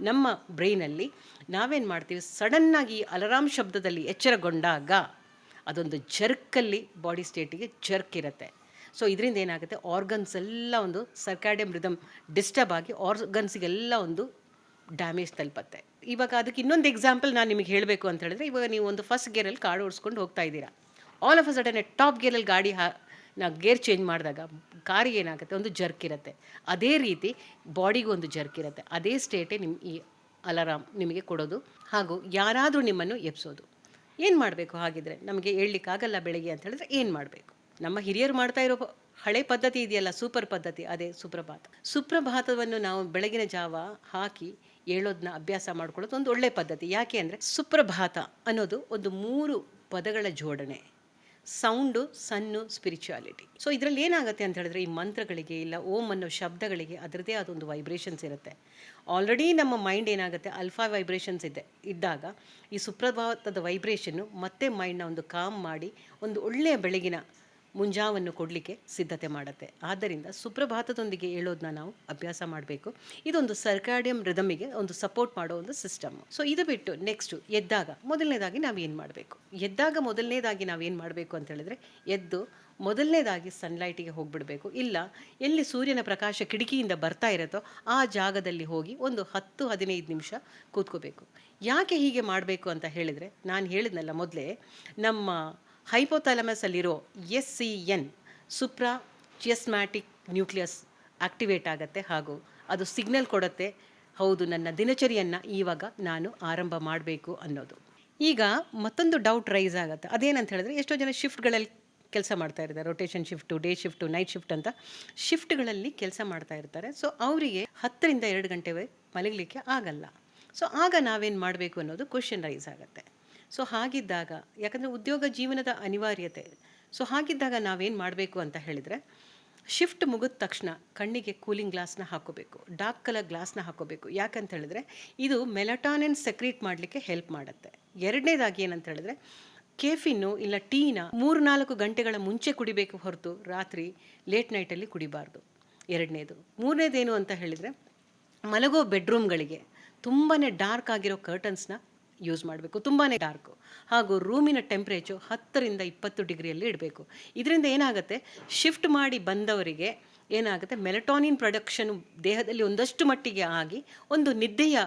ನಮ್ಮ ಬ್ರೈನಲ್ಲಿ ನಾವೇನು ಮಾಡ್ತೀವಿ? ಸಡನ್ನಾಗಿ ಅಲರಾಮ್ ಶಬ್ದದಲ್ಲಿ ಎಚ್ಚರಗೊಂಡಾಗ ಅದೊಂದು ಜರ್ಕಲ್ಲಿ ಬಾಡಿ ಸ್ಟೇಟಿಗೆ ಜರ್ಕ್ ಇರುತ್ತೆ. ಸೊ ಇದರಿಂದ ಏನಾಗುತ್ತೆ? ಆರ್ಗನ್ಸ್ ಎಲ್ಲ ಒಂದು ಸರ್ಕಾಡಿಯಂ ರಿದಮ್ ಡಿಸ್ಟರ್ಬ್ ಆಗಿ ಆರ್ಗನ್ಸಿಗೆಲ್ಲ ಒಂದು ಡ್ಯಾಮೇಜ್ ತಲುಪತ್ತೆ. ಇವಾಗ ಅದಕ್ಕೆ ಇನ್ನೊಂದು ಎಕ್ಸಾಂಪಲ್ ನಾನು ನಿಮಗೆ ಹೇಳಬೇಕು ಅಂತ ಹೇಳಿದ್ರೆ, ಇವಾಗ ನೀವು ಒಂದು ಫಸ್ಟ್ ಗೇರಲ್ಲಿ ಕಾರ್ ಓಡಿಸ್ಕೊಂಡು ಹೋಗ್ತಾ ಇದ್ದೀರಾ. All of a sudden top ಗೇರಲ್ಲಿ ಗಾಡಿ ಹಾ, ನಾ ಗೇರ್ ಚೇಂಜ್ ಮಾಡಿದಾಗ ಕಾರಿಗೆ ಏನಾಗುತ್ತೆ? ಒಂದು ಜರ್ಕ್ ಇರುತ್ತೆ. ಅದೇ ರೀತಿ ಬಾಡಿಗೂ ಒಂದು ಜರ್ಕ್ ಇರುತ್ತೆ. ಅದೇ ಸ್ಟೇಟೇ ನಿಮ್ಮ ಈ ಅಲಾರಾಮ್ ನಿಮಗೆ ಕೊಡೋದು. ಹಾಗೂ ಯಾರಾದರೂ ನಿಮ್ಮನ್ನು ಎಬ್ಸೋದು. ಏನು ಮಾಡಬೇಕು ಹಾಗಿದ್ರೆ? ನಮಗೆ ಹೇಳಲಿಕ್ಕಾಗಲ್ಲ ಬೆಳಗ್ಗೆ ಅಂತ ಹೇಳಿದ್ರೆ ಏನು ಮಾಡಬೇಕು? ನಮ್ಮ ಹಿರಿಯರು ಮಾಡ್ತಾ ಇರೋ ಹಳೆ ಪದ್ಧತಿ ಇದೆಯಲ್ಲ ಸೂಪರ್ ಪದ್ಧತಿ, ಅದೇ ಸುಪ್ರಭಾತ. ಸುಪ್ರಭಾತವನ್ನು ನಾವು ಬೆಳಗಿನ ಜಾವ ಹಾಕಿ ಹೇಳೋದನ್ನ ಅಭ್ಯಾಸ ಮಾಡ್ಕೊಳ್ಳೋದು ಒಂದು ಒಳ್ಳೆಯ ಪದ್ಧತಿ. ಯಾಕೆ ಅಂದರೆ ಸುಪ್ರಭಾತ ಅನ್ನೋದು ಒಂದು ಮೂರು ಪದಗಳ ಜೋಡಣೆ. Sound, son, spirituality. ಸೊ ಇದರಲ್ಲಿ ಏನಾಗುತ್ತೆ ಅಂತ ಹೇಳಿದ್ರೆ ಈ ಮಂತ್ರಗಳಿಗೆ ಇಲ್ಲ, ಓಂ ಅನ್ನೋ ಶಬ್ದಗಳಿಗೆ ಅದರದೇ ಆದೊಂದು ವೈಬ್ರೇಷನ್ಸ್ ಇರುತ್ತೆ. ಆಲ್ರೆಡಿ ನಮ್ಮ ಮೈಂಡ್ ಏನಾಗುತ್ತೆ ಅಲ್ಫಾ ವೈಬ್ರೇಷನ್ಸ್ ಇದೆ. ಇದ್ದಾಗ ಈ ಸುಪ್ರಭಾತದ ವೈಬ್ರೇಷನ್ನು ಮತ್ತೆ ಮೈಂಡ್ನ ಒಂದು ಕಾಮ್ ಮಾಡಿ, ಒಂದು ಒಳ್ಳೆಯ ಬೆಳಗಿನ ಮುಂಜಾವನ್ನು ಕೊಡಲಿಕ್ಕೆ ಸಿದ್ಧತೆ ಮಾಡುತ್ತೆ. ಆದ್ದರಿಂದ ಸುಪ್ರಭಾತದೊಂದಿಗೆ ಹೇಳೋದನ್ನ ನಾವು ಅಭ್ಯಾಸ ಮಾಡಬೇಕು. ಇದೊಂದು ಸರ್ಕಾಡಿಯಂ ರಿದಮಿಗೆ ಒಂದು ಸಪೋರ್ಟ್ ಮಾಡೋ ಒಂದು ಸಿಸ್ಟಮ್. ಸೊ, ಇದು ಬಿಟ್ಟು ನೆಕ್ಸ್ಟು ಎದ್ದಾಗ, ಮೊದಲನೇದಾಗಿ ನಾವು ಏನು ಮಾಡಬೇಕು? ಎದ್ದಾಗ ಮೊದಲನೇದಾಗಿ ನಾವು ಏನು ಮಾಡಬೇಕು ಅಂತ ಹೇಳಿದ್ರೆ, ಎದ್ದು ಮೊದಲನೇದಾಗಿ ಸನ್ಲೈಟಿಗೆ ಹೋಗ್ಬಿಡಬೇಕು. ಇಲ್ಲ, ಎಲ್ಲಿ ಸೂರ್ಯನ ಪ್ರಕಾಶ ಕಿಟಕಿಯಿಂದ ಬರ್ತಾ ಇರುತ್ತೋ, ಆ ಜಾಗದಲ್ಲಿ ಹೋಗಿ ಒಂದು ಹತ್ತು, ಹದಿನೈದು ನಿಮಿಷ ಕೂತ್ಕೋಬೇಕು. ಯಾಕೆ ಹೀಗೆ ಮಾಡಬೇಕು ಅಂತ ಹೇಳಿದರೆ, ನಾನು ಹೇಳಿದ್ನಲ್ಲ ಮೊದಲೇ, ನಮ್ಮ ಹೈಪೋಥಾಲಮಸ್ ಅಲ್ಲಿರೋ S C N supra chiasmatic nucleus activate ಆಗುತ್ತೆ ಹಾಗೂ ಅದು ಸಿಗ್ನಲ್ ಕೊಡುತ್ತೆ. ಹೌದು, ನನ್ನ ದಿನಚರಿಯನ್ನು ಈವಾಗ ನಾನು ಆರಂಭ ಮಾಡಬೇಕು ಅನ್ನೋದು. ಈಗ ಮತ್ತೊಂದು ಡೌಟ್ ರೈಸ್ ಆಗುತ್ತೆ. ಅದೇನಂತ ಹೇಳಿದ್ರೆ ಎಷ್ಟೋ ಜನ ಶಿಫ್ಟ್ಗಳಲ್ಲಿ ಕೆಲಸ ಮಾಡ್ತಾ ಇರ್ತಾರೆ. Rotation shift day shift night shift ಅಂತ ಶಿಫ್ಟ್ಗಳಲ್ಲಿ ಕೆಲಸ ಮಾಡ್ತಾ ಇರ್ತಾರೆ. ಸೊ ಅವರಿಗೆ ಹತ್ತರಿಂದ ಎರಡು ಗಂಟೆ ಮಲಗಲಿಕ್ಕೆ ಆಗಲ್ಲ. ಸೊ ಆಗ ನಾವೇನು ಮಾಡಬೇಕು ಅನ್ನೋದು ಕ್ವಶನ್ ರೈಸ್ ಆಗುತ್ತೆ. ಸೊ ಹಾಗಿದ್ದಾಗ, ಯಾಕಂದರೆ ಉದ್ಯೋಗ ಜೀವನದ ಅನಿವಾರ್ಯತೆ. ಸೊ ಹಾಗಿದ್ದಾಗ ನಾವೇನು ಮಾಡಬೇಕು ಅಂತ ಹೇಳಿದರೆ, ಶಿಫ್ಟ್ ಮುಗಿದ ತಕ್ಷಣ ಕಣ್ಣಿಗೆ ಕೂಲಿಂಗ್ ಗ್ಲಾಸ್ನ ಹಾಕೋಬೇಕು, ಡಾರ್ಕ್ ಕಲರ್ ಗ್ಲಾಸ್ನ ಹಾಕೋಬೇಕು. ಯಾಕಂತ ಹೇಳಿದ್ರೆ, ಇದು ಮೆಲಟಾನಿನ್ ಸೆಕ್ರೀಟ್ ಮಾಡಲಿಕ್ಕೆ ಹೆಲ್ಪ್ ಮಾಡುತ್ತೆ. ಎರಡನೇದಾಗಿ ಏನಂತ ಹೇಳಿದ್ರೆ, ಕೇಫಿನ್ನು ಇಲ್ಲ ಟೀನ ಮೂರು ನಾಲ್ಕು ಗಂಟೆಗಳ ಮುಂಚೆ ಕುಡಿಬೇಕು ಹೊರತು ರಾತ್ರಿ ಲೇಟ್ ನೈಟಲ್ಲಿ ಕುಡಿಬಾರ್ದು. ಎರಡನೇದು. ಮೂರನೇದೇನು ಅಂತ ಹೇಳಿದರೆ, ಮಲಗೋ ಬೆಡ್ರೂಮ್ಗಳಿಗೆ ತುಂಬಾ ಡಾರ್ಕ್ ಆಗಿರೋ ಕರ್ಟನ್ಸ್ನ ಯೂಸ್ ಮಾಡಬೇಕು. ತುಂಬಾ ಡಾರ್ಕು ಹಾಗೂ ರೂಮಿನ ಟೆಂಪ್ರೇಚರ್ ಹತ್ತರಿಂದ ಇಪ್ಪತ್ತು ಡಿಗ್ರಿಯಲ್ಲಿ ಇಡಬೇಕು. ಇದರಿಂದ ಏನಾಗುತ್ತೆ? ಶಿಫ್ಟ್ ಮಾಡಿ ಬಂದವರಿಗೆ ಏನಾಗುತ್ತೆ? ಮೆಲಟಾನಿನ್ ಪ್ರೊಡಕ್ಷನ್ ದೇಹದಲ್ಲಿ ಒಂದಷ್ಟು ಮಟ್ಟಿಗೆ ಆಗಿ ಒಂದು ನಿದ್ದೆಯ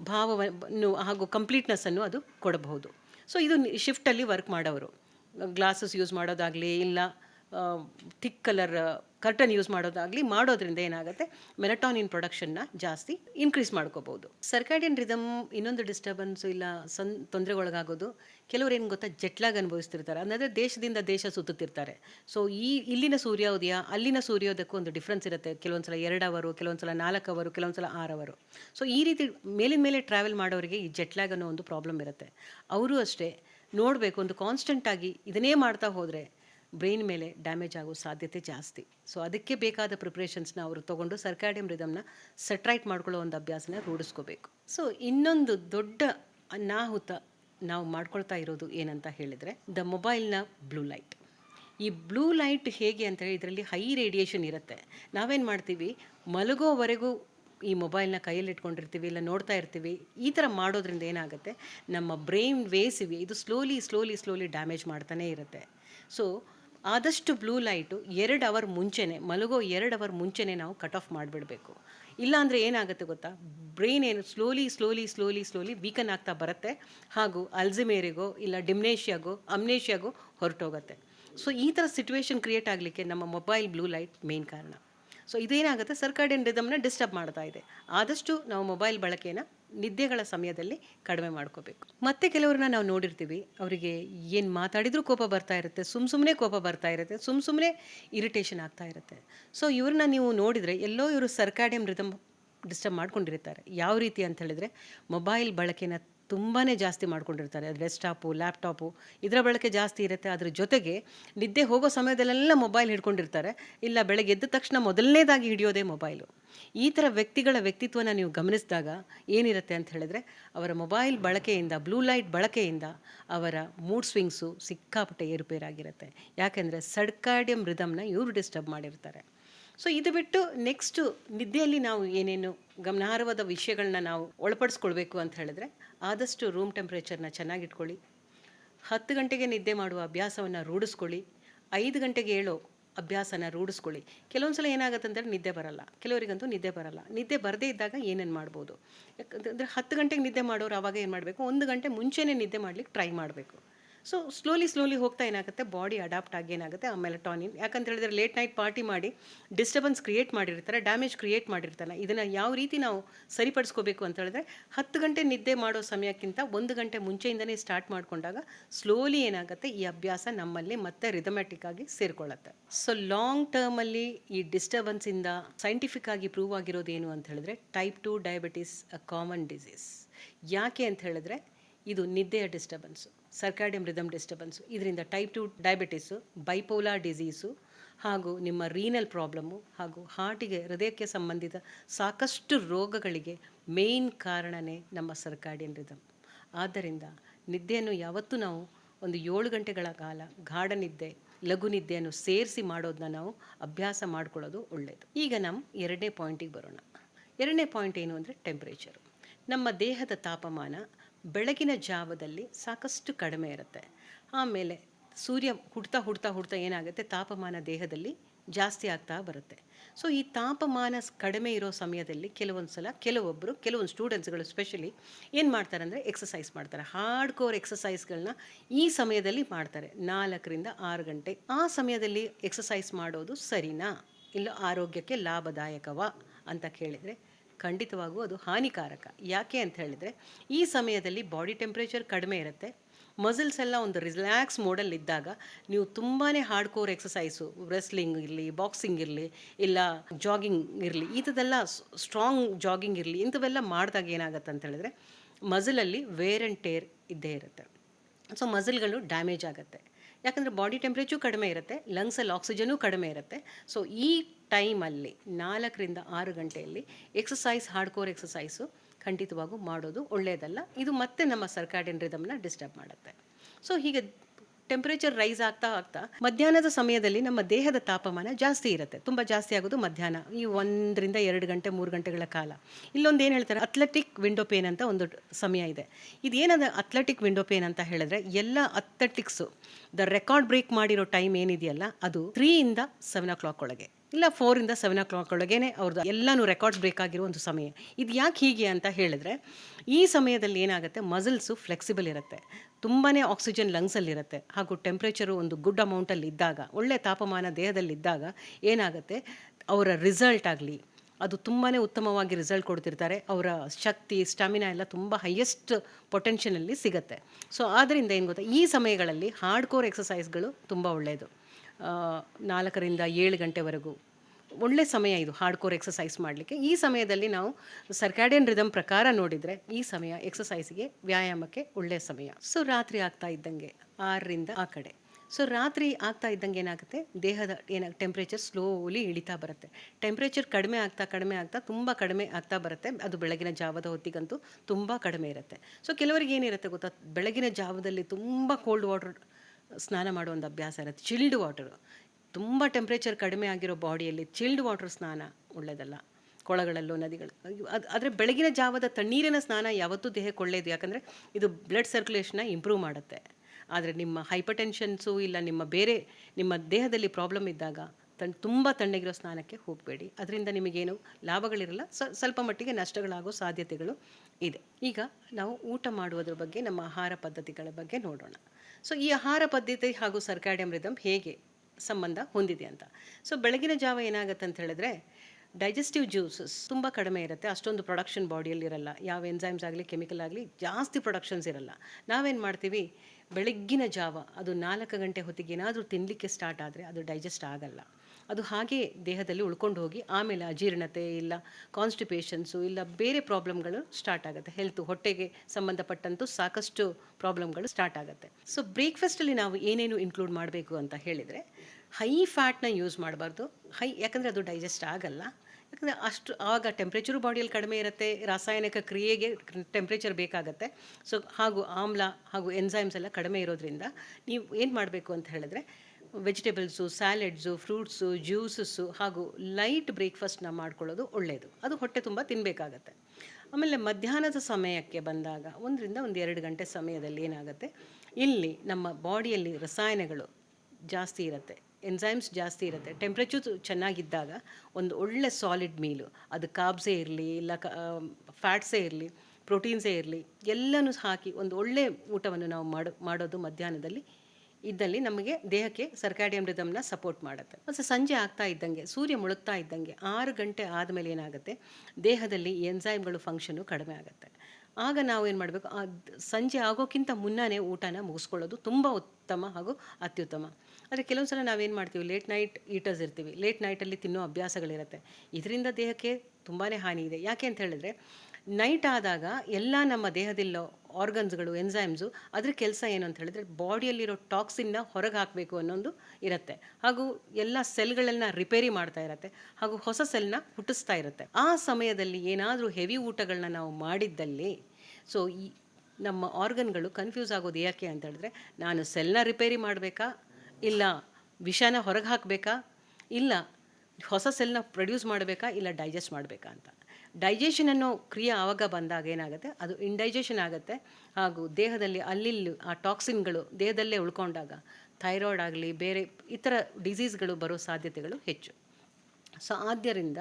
ಭಾವವನ್ನು ಹಾಗೂ ಕಂಪ್ಲೀಟ್ನೆಸ್ಸನ್ನು ಅದು ಕೊಡಬಹುದು. ಸೊ ಇದು ಶಿಫ್ಟಲ್ಲಿ ವರ್ಕ್ ಮಾಡೋರು. ಗ್ಲಾಸಸ್ ಯೂಸ್ ಮಾಡೋದಾಗಲಿ, ಇಲ್ಲ ಥಿಕ್ ಕಲರ್ ಕರ್ಟನ್ ಯೂಸ್ ಮಾಡೋದಾಗಲಿ ಮಾಡೋದ್ರಿಂದ ಏನಾಗುತ್ತೆ? ಮೆಲಟಾನಿನ್ ಪ್ರೊಡಕ್ಷನ್ನ ಜಾಸ್ತಿ ಇನ್ಕ್ರೀಸ್ ಮಾಡ್ಕೋಬೋದು. ಸರ್ಕಾಡಿಯನ್ ರಿದಮ್ ಇನ್ನೊಂದು ಡಿಸ್ಟರ್ಬೆನ್ಸು ಇಲ್ಲ, ಸನ್, ತೊಂದರೆಗೊಳಗಾಗೋದು. ಕೆಲವರು ಏನು ಗೊತ್ತಾ? ಜೆಟ್ಲಾಗ್ ಅನುಭವಿಸ್ತಿರ್ತಾರೆ. ಅಂದರೆ ದೇಶದಿಂದ ದೇಶ ಸುತ್ತುತ್ತಿರ್ತಾರೆ. ಸೊ ಈ, ಇಲ್ಲಿನ ಸೂರ್ಯೋದಯ, ಅಲ್ಲಿನ ಸೂರ್ಯೋದಯಕ್ಕೂ ಒಂದು ಡಿಫ್ರೆನ್ಸ್ ಇರುತ್ತೆ. ಕೆಲವೊಂದು ಸಲ ಎರಡು ಅವರು ಕೆಲವೊಂದು ಸಲ ನಾಲ್ಕು ಅವರು ಕೆಲವೊಂದು ಸಲ ಆರು ಅವರು ಸೊ ಈ ರೀತಿ ಮೇಲಿನ ಮೇಲೆ ಟ್ರಾವೆಲ್ ಮಾಡೋರಿಗೆ ಈ ಜೆಟ್ಲಾಗ್ ಅನ್ನೋ ಒಂದು ಪ್ರಾಬ್ಲಮ್ ಇರುತ್ತೆ. ಅವರು ಅಷ್ಟೇ ನೋಡಬೇಕು, ಒಂದು ಕಾನ್ಸ್ಟೆಂಟಾಗಿ ಇದನ್ನೇ ಮಾಡ್ತಾ ಹೋದರೆ ಬ್ರೈನ್ ಮೇಲೆ ಡ್ಯಾಮೇಜ್ ಆಗೋ ಸಾಧ್ಯತೆ ಜಾಸ್ತಿ. ಸೊ ಅದಕ್ಕೆ ಬೇಕಾದ ಪ್ರಿಪ್ರೇಷನ್ಸ್ನ ಅವರು ತೊಗೊಂಡು ಸರ್ಕಾಡಿಯಂ ರಿದಮ್ನ ಸೆಟ್ರೈಟ್ ಮಾಡ್ಕೊಳ್ಳೋ ಒಂದು ಅಭ್ಯಾಸನ ರೂಢಿಸ್ಕೋಬೇಕು. ಸೊ ಇನ್ನೊಂದು ದೊಡ್ಡ ಅನಾಹುತ ನಾವು ಮಾಡ್ಕೊಳ್ತಾ ಇರೋದು ಏನಂತ ಹೇಳಿದರೆ ದ ಮೊಬೈಲ್ನ ಬ್ಲೂ ಲೈಟ್ ಈ ಬ್ಲೂ ಲೈಟ್ ಹೇಗೆ ಅಂತ ಹೇಳಿ ಇದರಲ್ಲಿ ಹೈ ರೇಡಿಯೇಷನ್ ಇರುತ್ತೆ. ನಾವೇನು ಮಾಡ್ತೀವಿ? ಮಲಗೋವರೆಗೂ ಈ ಮೊಬೈಲ್ನ ಕೈಯಲ್ಲಿ ಇಟ್ಕೊಂಡಿರ್ತೀವಿ, ಇಲ್ಲ ನೋಡ್ತಾ ಇರ್ತೀವಿ. ಈ ಥರ ಮಾಡೋದ್ರಿಂದ ಏನಾಗುತ್ತೆ? ನಮ್ಮ ಬ್ರೈನ್ ವೇಸ್ ಇವೆ. ಇದು ಸ್ಲೋಲಿ ಸ್ಲೋಲಿ ಸ್ಲೋಲಿ ಡ್ಯಾಮೇಜ್ ಮಾಡ್ತಾನೇ ಇರುತ್ತೆ. ಸೊ ಆದಷ್ಟು ಬ್ಲೂ ಲೈಟು ಎರಡು ಅವರ್ ಮುಂಚೆನೇ, ಮಲಗೋ ಎರಡು ಅವರ್ ಮುಂಚೆನೇ ನಾವು ಕಟ್ ಆಫ್ ಮಾಡಿಬಿಡಬೇಕು. ಇಲ್ಲಾಂದರೆ ಏನಾಗುತ್ತೆ ಗೊತ್ತಾ? ಬ್ರೈನ್ ಏನು slowly slowly slowly slowly weaken ಆಗ್ತಾ ಬರುತ್ತೆ. ಹಾಗೂ ಅಲ್ಝಿಮೇರಿಗೋ ಇಲ್ಲ ಡಿಮ್ನೇಷಿಯಾಗೋ, ಅಮ್ನೇಷಿಯಾಗೋ ಹೊರಟೋಗುತ್ತೆ. ಸೊ ಈ ಥರ ಸಿಚುವೇಶನ್ ಕ್ರಿಯೇಟ್ ಆಗಲಿಕ್ಕೆ ನಮ್ಮ ಮೊಬೈಲ್ ಬ್ಲೂ ಲೈಟ್ ಮೇನ್ ಕಾರಣ. ಸೊ ಇದೇನಾಗುತ್ತೆ? ಸರ್ಕಾಡಿಯನ್ ರಿದಮ್ನ ಡಿಸ್ಟರ್ಬ್ ಮಾಡ್ತಾ ಇದೆ. ಆದಷ್ಟು ನಾವು ಮೊಬೈಲ್ ಬಳಕೆನ ನಿದ್ದೆಗಳ ಸಮಯದಲ್ಲಿ ಕಡಿಮೆ ಮಾಡ್ಕೋಬೇಕು. ಮತ್ತೆ ಕೆಲವ್ರನ್ನ ನಾವು ನೋಡಿರ್ತೀವಿ, ಅವರಿಗೆ ಏನು ಮಾತಾಡಿದರೂ ಕೋಪ ಬರ್ತಾ ಇರುತ್ತೆ ಸುಮ್ಮ ಸುಮ್ಮನೆ ಕೋಪ ಬರ್ತಾ ಇರುತ್ತೆ ಸುಮ್ಮ ಸುಮ್ಮನೆ ಇರಿಟೇಷನ್ ಆಗ್ತಾ ಇರುತ್ತೆ. ಸೊ ಇವ್ರನ್ನ ನೀವು ನೋಡಿದರೆ ಎಲ್ಲೋ ಇವರು ಸರ್ಕಾಡಿಯಂ ರಿದಮ್ ಡಿಸ್ಟರ್ಬ್ ಮಾಡ್ಕೊಂಡಿರ್ತಾರೆ. ಯಾವ ರೀತಿ ಅಂತ ಹೇಳಿದರೆ ಮೊಬೈಲ್ ಬಳಕೆನ ತುಂಬಾ ಜಾಸ್ತಿ ಮಾಡ್ಕೊಂಡಿರ್ತಾರೆ. ಡೆಸ್ಕ್ಟಾಪು ಲ್ಯಾಪ್ಟಾಪು ಇದರ ಬಳಕೆ ಜಾಸ್ತಿ ಇರುತ್ತೆ. ಅದ್ರ ಜೊತೆಗೆ ನಿದ್ದೆ ಹೋಗೋ ಸಮಯದಲ್ಲೆಲ್ಲ ಮೊಬೈಲ್ ಹಿಡ್ಕೊಂಡಿರ್ತಾರೆ. ಇಲ್ಲ, ಬೆಳಗ್ಗೆ ಎದ್ದ ತಕ್ಷಣ ಮೊದಲನೇದಾಗಿ ಹಿಡಿಯೋದೇ ಮೊಬೈಲು ಈ ಥರ ವ್ಯಕ್ತಿಗಳ ವ್ಯಕ್ತಿತ್ವನ ನೀವು ಗಮನಿಸಿದಾಗ ಏನಿರುತ್ತೆ ಅಂತ ಹೇಳಿದ್ರೆ, ಅವರ ಮೊಬೈಲ್ ಬಳಕೆಯಿಂದ, ಬ್ಲೂ ಲೈಟ್ ಬಳಕೆಯಿಂದ ಅವರ ಮೂಡ್ ಸ್ವಿಂಗ್ಸು ಸಿಕ್ಕಾಪಟ್ಟೆ ಏರುಪೇರಾಗಿರುತ್ತೆ. ಯಾಕೆಂದರೆ ಸಡ್ಕಾರ್ಡಿಯಂ ರಿದಮ್ನ ಇವರು ಡಿಸ್ಟರ್ಬ್ ಮಾಡಿರ್ತಾರೆ. ಸೊ, ಇದು ಬಿಟ್ಟು ನೆಕ್ಸ್ಟು ನಿದ್ದೆಯಲ್ಲಿ ನಾವು ಏನೇನು ಗಮನಾರ್ಹವಾದ ವಿಷಯಗಳನ್ನ ನಾವು ಒಳಪಡಿಸ್ಕೊಳ್ಬೇಕು ಅಂತ ಹೇಳಿದ್ರೆ, ಆದಷ್ಟು ರೂಮ್ ಟೆಂಪ್ರೇಚರ್ನ ಚೆನ್ನಾಗಿಟ್ಕೊಳ್ಳಿ. ಹತ್ತು ಗಂಟೆಗೆ ನಿದ್ದೆ ಮಾಡುವ ಅಭ್ಯಾಸವನ್ನು ರೂಢಿಸ್ಕೊಳ್ಳಿ. ಐದು ಗಂಟೆಗೆ ಏಳೋ ಅಭ್ಯಾಸನ ರೂಢಿಸ್ಕೊಳ್ಳಿ. ಕೆಲವೊಂದು ಸಲ ಏನಾಗುತ್ತೆ ಅಂದ್ರೆ ನಿದ್ದೆ ಬರಲ್ಲ. ಕೆಲವರಿಗಂತೂ ನಿದ್ದೆ ಬರಲ್ಲ. ನಿದ್ದೆ ಬರದೇ ಇದ್ದಾಗ ಏನೇನು ಮಾಡ್ಬೋದು? ಯಾಕಂತಂದರೆ ಹತ್ತು ಗಂಟೆಗೆ ನಿದ್ದೆ ಮಾಡೋರು ಆವಾಗ ಏನು ಮಾಡಬೇಕು? ಒಂದು ಗಂಟೆ ಮುಂಚೆನೇ ನಿದ್ದೆ ಮಾಡ್ಲಿಕ್ಕೆ ಟ್ರೈ ಮಾಡಬೇಕು. ಸೊ ಸ್ಲೋಲಿ ಸ್ಲೋಲಿ ಹೋಗ್ತಾ ಏನಾಗುತ್ತೆ? ಬಾಡಿ ಅಡಾಪ್ಟ್ ಆಗಿ ಏನಾಗುತ್ತೆ? ಆಮೇಲೆ ಟಾನಿನ್ ಯಾಕಂತ ಹೇಳಿದ್ರೆ ಲೇಟ್ ನೈಟ್ ಪಾರ್ಟಿ ಮಾಡಿ ಡಿಸ್ಟರ್ಬೆನ್ಸ್ ಕ್ರಿಯೇಟ್ ಮಾಡಿರ್ತಾರೆ ಡ್ಯಾಮೇಜ್ ಕ್ರಿಯೇಟ್ ಮಾಡಿರ್ತಾನೆ. ಇದನ್ನು ಯಾವ ರೀತಿ ನಾವು ಸರಿಪಡಿಸ್ಕೋಬೇಕು ಅಂತ ಹೇಳಿದ್ರೆ, ಹತ್ತು ಗಂಟೆ ನಿದ್ದೆ ಮಾಡೋ ಸಮಯಕ್ಕಿಂತ ಒಂದು ಗಂಟೆ ಮುಂಚೆಯಿಂದನೇ ಸ್ಟಾರ್ಟ್ ಮಾಡಿಕೊಂಡಾಗ ಸ್ಲೋಲಿ ಏನಾಗುತ್ತೆ? ಈ ಅಭ್ಯಾಸ ನಮ್ಮಲ್ಲಿ ಮತ್ತೆ ರಿಥಮೆಟಿಕ್ ಆಗಿ ಸೇರಿಕೊಳ್ಳುತ್ತೆ. ಸೊ ಲಾಂಗ್ ಟರ್ಮಲ್ಲಿ ಈ ಡಿಸ್ಟರ್ಬೆನ್ಸಿಂದ ಸೈಂಟಿಫಿಕ್ ಆಗಿ ಪ್ರೂವ್ ಆಗಿರೋದು ಏನು ಅಂತ ಹೇಳಿದ್ರೆ type two diabetes a common disease ಯಾಕೆ ಅಂತ ಹೇಳಿದ್ರೆ, ಇದು ನಿದ್ದೆಯ ಡಿಸ್ಟರ್ಬೆನ್ಸು ಸರ್ಕಾಡಿಯಂ ರಿದಮ್ ಡಿಸ್ಟರ್ಬೆನ್ಸು, ಇದರಿಂದ type two diabetes bipolar disease ಹಾಗೂ ನಿಮ್ಮ ರೀನಲ್ ಪ್ರಾಬ್ಲಮ್ಮು ಹಾಗೂ ಹಾರ್ಟಿಗೆ ಹೃದಯಕ್ಕೆ ಸಂಬಂಧಿತ ಸಾಕಷ್ಟು ರೋಗಗಳಿಗೆ ಮೇನ್ ಕಾರಣನೇ ನಮ್ಮ ಸರ್ಕಾಡಿಯನ್ ರಿದಮ್ ಆದ್ದರಿಂದ ನಿದ್ದೆಯನ್ನು ಯಾವತ್ತೂ ನಾವು ಒಂದು ಏಳು ಗಂಟೆಗಳ ಕಾಲ ಗಾಢ ನಿದ್ದೆ, ಲಘು ನಿದ್ದೆಯನ್ನು ಸೇರಿಸಿ ಮಾಡೋದನ್ನ ನಾವು ಅಭ್ಯಾಸ ಮಾಡ್ಕೊಳ್ಳೋದು ಒಳ್ಳೆಯದು ಈಗ ನಮ್ಮ ಎರಡನೇ ಪಾಯಿಂಟಿಗೆ ಬರೋಣ. ಎರಡನೇ ಪಾಯಿಂಟ್ ಏನು ಅಂದರೆ ಟೆಂಪ್ರೇಚರು ನಮ್ಮ ದೇಹದ ತಾಪಮಾನ ಬೆಳಗಿನ ಜಾವದಲ್ಲಿ ಸಾಕಷ್ಟು ಕಡಿಮೆ ಇರುತ್ತೆ. ಆಮೇಲೆ ಸೂರ್ಯ ಹುಡ್ತಾ ಹುಡ್ತಾ ಹುಡ್ತಾ ಏನಾಗುತ್ತೆ? ತಾಪಮಾನ ದೇಹದಲ್ಲಿ ಜಾಸ್ತಿ ಆಗ್ತಾ ಬರುತ್ತೆ. ಸೊ ಈ ತಾಪಮಾನ ಕಡಿಮೆ ಇರೋ ಸಮಯದಲ್ಲಿ ಕೆಲವೊಂದು ಸಲ ಕೆಲವೊಬ್ಬರು ಕೆಲವೊಂದು ಸ್ಟೂಡೆಂಟ್ಸ್ಗಳು ಸ್ಪೆಷಲಿ ಏನು ಮಾಡ್ತಾರೆ ಅಂದರೆ ಎಕ್ಸಸೈಸ್ ಮಾಡ್ತಾರೆ. ಹಾರ್ಡ್ ಕೋರ್ ಎಕ್ಸಸೈಸ್ಗಳನ್ನ ಈ ಸಮಯದಲ್ಲಿ ಮಾಡ್ತಾರೆ. ನಾಲ್ಕರಿಂದ ಆರು ಗಂಟೆ. ಆ ಸಮಯದಲ್ಲಿ ಎಕ್ಸಸೈಸ್ ಮಾಡೋದು ಸರಿನಾ? ಇಲ್ಲ ಆರೋಗ್ಯಕ್ಕೆ ಲಾಭದಾಯಕವಾ? ಅಂತ ಕೇಳಿದರೆ ಖಂಡಿತವಾಗೂ ಅದು ಹಾನಿಕಾರಕ. ಯಾಕೆ ಅಂತ ಹೇಳಿದರೆ, ಈ ಸಮಯದಲ್ಲಿ ಬಾಡಿ ಟೆಂಪ್ರೇಚರ್ ಕಡಿಮೆ ಇರುತ್ತೆ. ಮಸಲ್ಸ್ ಎಲ್ಲ ಒಂದು ರಿಲ್ಯಾಕ್ಸ್ ಮೋಡಲ್ಲಿ ಇದ್ದಾಗ ನೀವು ತುಂಬಾ ಹಾರ್ಡ್ ಕೋರ್ ಎಕ್ಸಸೈಸು ರೆಸ್ಲಿಂಗ್ ಇರಲಿ ಬಾಕ್ಸಿಂಗ್ ಇರಲಿ, ಇಲ್ಲ ಜಾಗಿಂಗ್ ಇರಲಿ ಇಂಥದ್ದೆಲ್ಲ ಸ್ಟ್ರಾಂಗ್ ಜಾಗಿಂಗ್ ಇರಲಿ, ಇಂಥವೆಲ್ಲ ಮಾಡಿದಾಗ ಏನಾಗುತ್ತೆ ಅಂತ ಹೇಳಿದ್ರೆ ಮಸಲಲ್ಲಿ ವೇರ್ ಆ್ಯಂಡ್ ಟೇರ್ ಇದ್ದೇ ಇರುತ್ತೆ. ಸೊ ಮಸಲ್ಗಳು ಡ್ಯಾಮೇಜ್ ಆಗುತ್ತೆ. ಯಾಕಂದರೆ ಬಾಡಿ ಟೆಂಪ್ರೇಚರ್ ಕಡಿಮೆ ಇರುತ್ತೆ ಲಂಗ್ಸಲ್ಲಿ ಆಕ್ಸಿಜನು ಕಡಿಮೆ ಇರುತ್ತೆ. ಸೊ ಈ ಟೈಮಲ್ಲಿ ನಾಲ್ಕರಿಂದ ಆರು ಗಂಟೆಯಲ್ಲಿ ಎಕ್ಸಸೈಸ್, ಹಾರ್ಡ್ಕೋರ್ ಎಕ್ಸಸೈಸು ಖಂಡಿತವಾಗೂ ಮಾಡೋದು ಒಳ್ಳೆಯದಲ್ಲ. ಇದು ಮತ್ತೆ ನಮ್ಮ ಸರ್ಕಾಡಿಯನ್ ರಿದಮ್ನ ಡಿಸ್ಟರ್ಬ್ ಮಾಡುತ್ತೆ. ಸೊ, ಹೀಗೆ ಟೆಂಪ್ರೇಚರ್ ರೈಸ್ ಆಗ್ತಾ ಆಗ್ತಾ ಮಧ್ಯಾಹ್ನದ ಸಮಯದಲ್ಲಿ ನಮ್ಮ ದೇಹದ ತಾಪಮಾನ ಜಾಸ್ತಿ ಇರುತ್ತೆ. ತುಂಬ ಜಾಸ್ತಿ ಆಗೋದು ಮಧ್ಯಾಹ್ನ, ಈ ಒಂದರಿಂದ ಎರಡು ಗಂಟೆ, ಮೂರು ಗಂಟೆಗಳ ಕಾಲ. ಇಲ್ಲೊಂದು ಏನು ಹೇಳ್ತಾರೆ? ಅಥ್ಲೆಟಿಕ್ ವಿಂಡೋ ಪೇನ್ ಅಂತ ಒಂದು ಸಮಯ ಇದೆ. ಇದೇನದ ಅಥ್ಲೆಟಿಕ್ ವಿಂಡೋ ಪೇನ್ ಅಂತ ಹೇಳಿದ್ರೆ, ಎಲ್ಲ ಅಥ್ಲೆಟಿಕ್ಸು, ದ ರೆಕಾರ್ಡ್ ಬ್ರೇಕ್ ಮಾಡಿರೋ ಟೈಮ್ ಏನಿದೆಯಲ್ಲ, ಅದು ತ್ರೀಯಿಂದ ಸೆವೆನ್ ಓ ಕ್ಲಾಕ್ ಒಳಗೆ. ಇಲ್ಲ ಫೋರಿಂದ ಸೆವೆನ್ ಓ ಕ್ಲಾಕ್ ಒಳಗೇನೆ ಅವ್ರದ್ದು ಎಲ್ಲನೂ ರೆಕಾರ್ಡ್ಸ್ ಬ್ರೇಕ್ ಆಗಿರೋ ಒಂದು ಸಮಯ. ಇದು ಯಾಕೆ ಹೀಗೆ ಅಂತ ಹೇಳಿದ್ರೆ, ಈ ಸಮಯದಲ್ಲಿ ಏನಾಗುತ್ತೆ ಮಸಲ್ಸು ಫ್ಲೆಕ್ಸಿಬಲ್ ಇರುತ್ತೆ. ತುಂಬಾ ಆಕ್ಸಿಜನ್ ಲಂಗ್ಸಲ್ಲಿರುತ್ತೆ ಹಾಗೂ ಟೆಂಪ್ರೇಚರು ಒಂದು ಗುಡ್ ಅಮೌಂಟಲ್ಲಿ ಇದ್ದಾಗ, ಒಳ್ಳೆ ತಾಪಮಾನ ದೇಹದಲ್ಲಿದ್ದಾಗ ಏನಾಗುತ್ತೆ, ಅವರ ರಿಸಲ್ಟ್ ಆಗಲಿ, ಅದು ತುಂಬಾ ಉತ್ತಮವಾಗಿ ರಿಸಲ್ಟ್ ಕೊಡ್ತಿರ್ತಾರೆ. ಅವರ ಶಕ್ತಿ ಸ್ಟಾಮಿನಾ ಎಲ್ಲ ತುಂಬ ಹೈಯೆಸ್ಟ್ ಪೊಟೆನ್ಷಿಯಲಲ್ಲಿ ಸಿಗುತ್ತೆ. ಸೊ ಆದ್ದರಿಂದ ಏನು ಗೊತ್ತಾ, ಈ ಸಮಯಗಳಲ್ಲಿ ಹಾರ್ಡ್ ಕೋರ್ ಎಕ್ಸಸೈಸ್ಗಳು ತುಂಬ ಒಳ್ಳೆಯದು ನಾಲ್ಕರಿಂದ ಏಳು ಗಂಟೆವರೆಗೂ. ಒಳ್ಳೆ ಸಮಯ ಇದು ಹಾರ್ಡ್ ಕೋರ್ ಎಕ್ಸಸೈಸ್ ಮಾಡಲಿಕ್ಕೆ. ಈ ಸಮಯದಲ್ಲಿ ನಾವು ಸರ್ಕ್ಯಾಡಿಯನ್ ರಿದಮ್ ಪ್ರಕಾರ ನೋಡಿದರೆ ಈ ಸಮಯ ಎಕ್ಸಸೈಸ್ಗೆ ವ್ಯಾಯಾಮಕ್ಕೆ ಒಳ್ಳೆಯ ಸಮಯ. ಸೊ, ರಾತ್ರಿ ಆಗ್ತಾ ಇದ್ದಂಗೆ ಆರರಿಂದ ಆ ಕಡೆ. ಸೊ, ರಾತ್ರಿ ಆಗ್ತಾ ಇದ್ದಂಗೆ ಏನಾಗುತ್ತೆ? ದೇಹದ ಏನ, ಟೆಂಪ್ರೇಚರ್ ಸ್ಲೋಲಿ ಇಳಿತಾ ಬರುತ್ತೆ. ಟೆಂಪ್ರೇಚರ್ ಕಡಿಮೆ ಆಗ್ತಾ ಕಡಿಮೆ ಆಗ್ತಾ, ತುಂಬ ಕಡಿಮೆ ಆಗ್ತಾ ಬರುತ್ತೆ. ಅದು ಬೆಳಗಿನ ಜಾವದ ಹೊತ್ತಿಗಂತೂ ತುಂಬ ಕಡಿಮೆ ಇರುತ್ತೆ. ಸೊ, ಕೆಲವರಿಗೆ ಏನಿರುತ್ತೆ ಗೊತ್ತಾ? ಬೆಳಗಿನ ಜಾವದಲ್ಲಿ ತುಂಬ ಕೋಲ್ಡ್ ವಾಟರ್ ಸ್ನಾನ ಮಾಡೋ ಒಂದು ಅಭ್ಯಾಸ ಇರುತ್ತೆ. ಚಿಲ್ಡ್ ವಾಟರು ತುಂಬ ಟೆಂಪ್ರೇಚರ್ ಕಡಿಮೆ ಆಗಿರೋ ಬಾಡಿಯಲ್ಲಿ ಚಿಲ್ಡ್ ವಾಟರ್ ಸ್ನಾನ ಒಳ್ಳೆಯದಲ್ಲ ಕೊಳಗಳಲ್ಲೋ ನದಿಗಳು ಅದು, ಆದರೆ ಬೆಳಗಿನ ಜಾವದ ತಣ್ಣೀರಿನ ಸ್ನಾನ ಯಾವತ್ತೂ ದೇಹಕ್ಕೆ ಒಳ್ಳೆಯದು ಯಾಕಂದರೆ ಇದು ಬ್ಲಡ್ ಸರ್ಕ್ಯುಲೇಷನ್ನ ಇಂಪ್ರೂವ್ ಮಾಡುತ್ತೆ. ಆದರೆ ನಿಮ್ಮ ಹೈಪರ್ ಟೆನ್ಷನ್ಸು ಇಲ್ಲ, ನಿಮ್ಮ ಬೇರೆ, ನಿಮ್ಮ ದೇಹದಲ್ಲಿ ಪ್ರಾಬ್ಲಮ್ ಇದ್ದಾಗ ತಣ್, ತುಂಬ ತಣ್ಣಗಿರೋ ಸ್ನಾನಕ್ಕೆ ಹೋಗಬೇಡಿ. ಅದರಿಂದ ನಿಮಗೇನು ಲಾಭಗಳಿರಲ್ಲ. ಸ್ವಲ್ಪ ಮಟ್ಟಿಗೆ ನಷ್ಟಗಳಾಗೋ ಸಾಧ್ಯತೆಗಳು ಇದೆ. ಈಗ ನಾವು ಊಟ ಮಾಡುವುದರ ಬಗ್ಗೆ, ನಮ್ಮ ಆಹಾರ ಪದ್ಧತಿಗಳ ಬಗ್ಗೆ ನೋಡೋಣ. ಸೊ ಈ ಆಹಾರ ಪದ್ಧತಿ ಹಾಗೂ ಸರ್ಕಾಡಿಯಂ ರಿದಮ್ ಹೇಗೆ ಸಂಬಂಧ ಹೊಂದಿದೆ ಅಂತ? ಸೊ ಬೆಳಗಿನ ಜಾವ ಏನಾಗುತ್ತೆ ಅಂತ ಹೇಳಿದ್ರೆ ಡೈಜೆಸ್ಟಿವ್ ಜ್ಯೂಸಸ್ ತುಂಬ ಕಡಿಮೆ ಇರುತ್ತೆ. ಅಷ್ಟೊಂದು ಪ್ರೊಡಕ್ಷನ್ ಬಾಡಿಯಲ್ಲಿ ಇರಲ್ಲ. ಯಾವ ಎನ್ಸೈಮ್ಸ್ ಆಗಲಿ ಕೆಮಿಕಲ್ ಆಗಲಿ ಜಾಸ್ತಿ ಪ್ರೊಡಕ್ಷನ್ಸ್ ಇರಲ್ಲ. ನಾವೇನು ಮಾಡ್ತೀವಿ? ಬೆಳಗ್ಗಿನ ಜಾವ ಅದು ನಾಲ್ಕು ಗಂಟೆ ಹೊತ್ತಿಗೆ ಏನಾದರೂ ತಿನ್ನಲಿಕ್ಕೆ ಸ್ಟಾರ್ಟ್ ಆದರೆ ಅದು ಡೈಜೆಸ್ಟ್ ಆಗಲ್ಲ. ಅದು ಹಾಗೆ ದೇಹದಲ್ಲಿ ಉಳ್ಕೊಂಡು ಹೋಗಿ ಆಮೇಲೆ ಅಜೀರ್ಣತೆ ಇಲ್ಲ ಕಾನ್ಸ್ಟಿಪೇಷನ್ಸು ಇಲ್ಲ, ಬೇರೆ ಪ್ರಾಬ್ಲಮ್ಗಳು ಸ್ಟಾರ್ಟ್ ಆಗುತ್ತೆ. ಹೆಲ್ತ್ ಹೊಟ್ಟೆಗೆ ಸಂಬಂಧಪಟ್ಟಂತೂ ಸಾಕಷ್ಟು ಪ್ರಾಬ್ಲಮ್ಗಳು ಸ್ಟಾರ್ಟ್ ಆಗುತ್ತೆ. ಸೊ ಬ್ರೇಕ್ಫಾಸ್ಟಲ್ಲಿ ನಾವು ಏನೇನು ಇನ್ಕ್ಲೂಡ್ ಮಾಡಬೇಕು ಅಂತ ಹೇಳಿದರೆ ಹೈ ಫ್ಯಾಟ್ನ ಯೂಸ್ ಮಾಡಬಾರ್ದು. ಹೈ ಯಾಕಂದರೆ ಅದು ಡೈಜೆಸ್ಟ್ ಆಗಲ್ಲ. ಯಾಕಂದರೆ ಅಷ್ಟು ಆವಾಗ ಟೆಂಪ್ರೇಚರು ಬಾಡಿಯಲ್ಲಿ ಕಡಿಮೆ ಇರುತ್ತೆ, ರಾಸಾಯನಿಕ ಕ್ರಿಯೆಗೆ ಟೆಂಪ್ರೇಚರ್ ಬೇಕಾಗತ್ತೆ. ಸೊ ಹಾಗೂ ಆಮ್ಲ ಹಾಗೂ ಎನ್ಸೈಮ್ಸ್ ಎಲ್ಲ ಕಡಿಮೆ ಇರೋದ್ರಿಂದ ನೀವು ಏನು ಮಾಡಬೇಕು ಅಂತ ಹೇಳಿದ್ರೆ ವೆಜಿಟೇಬಲ್ಸು ಸ್ಯಾಲೆಡ್ಸು ಫ್ರೂಟ್ಸು, ಜ್ಯೂಸಸ್ಸು ಹಾಗೂ ಲೈಟ್ ಬ್ರೇಕ್ಫಾಸ್ಟ್ನ ಮಾಡ್ಕೊಳ್ಳೋದು ಒಳ್ಳೆಯದು. ಅದು ಹೊಟ್ಟೆ ತುಂಬ ತಿನ್ನಬೇಕಾಗತ್ತೆ ಆಮೇಲೆ ಮಧ್ಯಾಹ್ನದ ಸಮಯಕ್ಕೆ ಬಂದಾಗ ಒಂದರಿಂದ ಒಂದು ಎರಡು ಗಂಟೆ ಸಮಯದಲ್ಲಿ ಏನಾಗುತ್ತೆ? ಇಲ್ಲಿ ನಮ್ಮ ಬಾಡಿಯಲ್ಲಿ ರಸಾಯನಗಳು ಜಾಸ್ತಿ ಇರುತ್ತೆ. ಎನ್ಸೈಮ್ಸ್ ಜಾಸ್ತಿ ಇರುತ್ತೆ. ಟೆಂಪ್ರೇಚರ್ ಚೆನ್ನಾಗಿದ್ದಾಗ ಒಂದು ಒಳ್ಳೆ ಸಾಲಿಡ್ ಮೀಲು, ಅದು ಕಾಬ್ಸೇ ಇರಲಿ, ಇಲ್ಲ ಕ ಫ್ಯಾಟ್ಸೇ ಇರಲಿ ಪ್ರೋಟೀನ್ಸೇ ಇರಲಿ, ಎಲ್ಲನೂ ಹಾಕಿ ಒಂದು ಒಳ್ಳೆ ಊಟವನ್ನು ನಾವು ಮಾಡೋ, ಮಾಡೋದು ಮಧ್ಯಾಹ್ನದಲ್ಲಿ ಇದ್ದಲ್ಲಿ ನಮಗೆ ದೇಹಕ್ಕೆ ಸರ್ಕ್ಯಾಡಿಯಂ ರಿದಮ್ನ ಸಪೋರ್ಟ್ ಮಾಡುತ್ತೆ. ಮತ್ತು ಸಂಜೆ ಆಗ್ತಾ ಇದ್ದಂಗೆ, ಸೂರ್ಯ ಮುಳುಗ್ತಾ ಇದ್ದಂಗೆ ಆರು ಗಂಟೆ ಆದಮೇಲೆ ಏನಾಗುತ್ತೆ? ದೇಹದಲ್ಲಿ ಎನ್ಸೈಮ್ಗಳು ಫಂಕ್ಷನು ಕಡಿಮೆ ಆಗುತ್ತೆ. ಆಗ ನಾವು ಏನು ಮಾಡಬೇಕು? ಸಂಜೆ ಆಗೋಕ್ಕಿಂತ ಮುನ್ನನೇ ಊಟನ ಮುಗಿಸ್ಕೊಳ್ಳೋದು ತುಂಬ ಉತ್ತಮ ಹಾಗೂ ಅತ್ಯುತ್ತಮ. ಆದರೆ ಕೆಲವೊಂದು ಸಲ ನಾವೇನು ಮಾಡ್ತೀವಿ? ಲೇಟ್ ನೈಟ್ ಈಟರ್ಸ್ ಇರ್ತೀವಿ. ಲೇಟ್ ನೈಟಲ್ಲಿ ತಿನ್ನೋ ಅಭ್ಯಾಸಗಳಿರುತ್ತೆ. ಇದರಿಂದ ದೇಹಕ್ಕೆ ತುಂಬಾ ಹಾನಿ ಇದೆ. ಯಾಕೆ ಅಂತ ಹೇಳಿದ್ರೆ ನೈಟ್ ಆದಾಗ ಎಲ್ಲ ನಮ್ಮ ದೇಹದಲ್ಲೋ ಆರ್ಗನ್ಸ್ಗಳು ಎನ್ಸೈಮ್ಸು ಅದ್ರ ಕೆಲಸ ಏನು ಅಂತ ಹೇಳಿದ್ರೆ ಬಾಡಿಯಲ್ಲಿರೋ ಟಾಕ್ಸಿನ್ನ ಹೊರಗೆ ಹಾಕಬೇಕು ಅನ್ನೋದು ಇರುತ್ತೆ. ಹಾಗೂ ಎಲ್ಲ ಸೆಲ್ಗಳನ್ನ ರಿಪೇರಿ ಮಾಡ್ತಾ ಇರುತ್ತೆ. ಹಾಗೂ ಹೊಸ ಸೆಲ್ನ ಹುಟ್ಟಿಸ್ತಾ ಇರುತ್ತೆ. ಆ ಸಮಯದಲ್ಲಿ ಏನಾದರೂ ಹೆವಿ ಊಟಗಳನ್ನ ನಾವು ಮಾಡಿದ್ದಲ್ಲಿ ಸೊ ಈ ನಮ್ಮ ಆರ್ಗನ್ಗಳು ಕನ್ಫ್ಯೂಸ್ ಆಗೋದು ಯಾಕೆ ಅಂತ ಹೇಳಿದ್ರೆ, ನಾನು ಸೆಲ್ನ ರಿಪೇರಿ ಮಾಡಬೇಕಾ? ಇಲ್ಲ. ವಿಷನ ಹೊರಗೆ ಹಾಕಬೇಕಾ? ಇಲ್ಲ. ಹೊಸ ಸೆಲ್ನ ಪ್ರೊಡ್ಯೂಸ್ ಮಾಡಬೇಕಾ? ಇಲ್ಲ ಡೈಜೆಸ್ಟ್ ಮಾಡಬೇಕಾ ಅಂತ. ಡೈಜೆಷನ್ ಅನ್ನೋ ಕ್ರಿಯೆ ಆವಾಗ ಬಂದಾಗ ಏನಾಗುತ್ತೆ? ಅದು ಇಂಡೈಜೆಷನ್ ಆಗುತ್ತೆ. ಹಾಗೂ ದೇಹದಲ್ಲಿ ಅಲ್ಲಿಲ್ಲಿ ಆ ಟಾಕ್ಸಿನ್ಗಳು ದೇಹದಲ್ಲೇ ಉಳ್ಕೊಂಡಾಗ ಥೈರಾಯ್ಡ್ ಆಗಲಿ, ಬೇರೆ ಇತರ ಡಿಸೀಸ್ಗಳು ಬರೋ ಸಾಧ್ಯತೆಗಳು ಹೆಚ್ಚು. ಸೊ ಆದ್ದರಿಂದ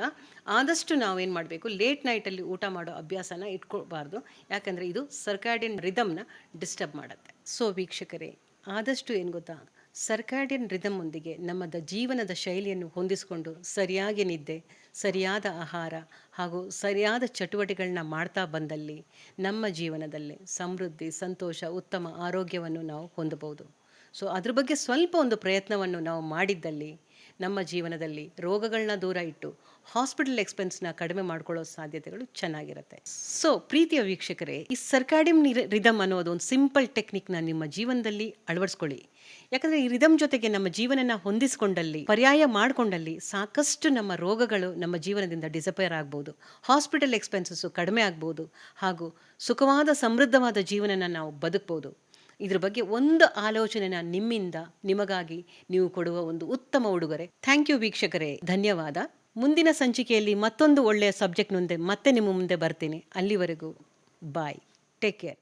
ಆದಷ್ಟು ನಾವೇನು ಮಾಡಬೇಕು? ಲೇಟ್ ನೈಟಲ್ಲಿ ಊಟ ಮಾಡೋ ಅಭ್ಯಾಸನ ಇಟ್ಕೊಳ್ಬಾರ್ದು. ಯಾಕಂದರೆ ಇದು ಸರ್ಕ್ಯಾಡಿಯನ್ ರಿದಮ್ನ ಡಿಸ್ಟರ್ಬ್ ಮಾಡುತ್ತೆ. ಸೊ ವೀಕ್ಷಕರೇ, ಆದಷ್ಟು ಏನು ಗೊತ್ತಾ? ಸರ್ಕ್ಯಾಡಿಯನ್ ರಿದಮ್ಮೊಂದಿಗೆ ನಮ್ಮದ ಜೀವನದ ಶೈಲಿಯನ್ನು ಹೊಂದಿಸಿಕೊಂಡು ಸರಿಯಾಗಿ ನಿದ್ದೆ, ಸರಿಯಾದ ಆಹಾರ ಹಾಗೂ ಸರಿಯಾದ ಚಟುವಟಿಕೆಗಳನ್ನ ಮಾಡ್ತಾ ಬಂದಲ್ಲಿ ನಮ್ಮ ಜೀವನದಲ್ಲಿ ಸಮೃದ್ಧಿ, ಸಂತೋಷ, ಉತ್ತಮ ಆರೋಗ್ಯವನ್ನು ನಾವು ಹೊಂದಬಹುದು. ಸೊ ಅದ್ರ ಬಗ್ಗೆ ಸ್ವಲ್ಪ ಒಂದು ಪ್ರಯತ್ನವನ್ನು ನಾವು ಮಾಡಿದ್ದಲ್ಲಿ ನಮ್ಮ ಜೀವನದಲ್ಲಿ ರೋಗಗಳನ್ನ ದೂರ ಇಟ್ಟು ಹಾಸ್ಪಿಟಲ್ ಎಕ್ಸ್ಪೆನ್ಸ್ನ ಕಡಿಮೆ ಮಾಡ್ಕೊಳ್ಳೋ ಸಾಧ್ಯತೆಗಳು ಚೆನ್ನಾಗಿರುತ್ತೆ. ಸೊ ಪ್ರೀತಿಯ ವೀಕ್ಷಕರೇ, ಈ ಸರ್ಕಾಡಿಮ್ ರಿದಮ್ ಅನ್ನೋದು ಒಂದು ಸಿಂಪಲ್ ಟೆಕ್ನಿಕ್ನ ನಿಮ್ಮ ಜೀವನದಲ್ಲಿ ಅಳವಡಿಸ್ಕೊಳ್ಳಿ. ಯಾಕಂದರೆ ಈ ರಿದಮ್ ಜೊತೆಗೆ ನಮ್ಮ ಜೀವನನ ಹೊಂದಿಸಿಕೊಂಡಲ್ಲಿ, ಪರ್ಯಾಯ ಮಾಡಿಕೊಂಡಲ್ಲಿ ಸಾಕಷ್ಟು ನಮ್ಮ ರೋಗಗಳು ನಮ್ಮ ಜೀವನದಿಂದ ಡಿಸಪೇರ್ ಆಗ್ಬೋದು. ಹಾಸ್ಪಿಟಲ್ ಎಕ್ಸ್ಪೆನ್ಸಸ್ಸು ಕಡಿಮೆ ಆಗ್ಬೋದು ಹಾಗೂ ಸುಖವಾದ, ಸಮೃದ್ಧವಾದ ಜೀವನನ ನಾವು ಬದುಕ್ಬೋದು. ಇದ್ರ ಬಗ್ಗೆ ಒಂದು ಆಲೋಚನೆನ ನಿಮ್ಮಿಂದ ನಿಮಗಾಗಿ ನೀವು ಕೊಡುವ ಒಂದು ಉತ್ತಮ ಉಡುಗೊರೆ. ಥ್ಯಾಂಕ್ ಯು ವೀಕ್ಷಕರೇ. ಧನ್ಯವಾದ. ಮುಂದಿನ ಸಂಚಿಕೆಯಲ್ಲಿ ಮತ್ತೊಂದು ಒಳ್ಳೆಯ ಸಬ್ಜೆಕ್ಟ್ ಮುಂದೆ ಮತ್ತೆ ನಿಮ್ಮ ಮುಂದೆ ಬರ್ತೀನಿ. ಅಲ್ಲಿವರೆಗೂ ಬಾಯ್ ಟೇಕ್ ಕೇರ್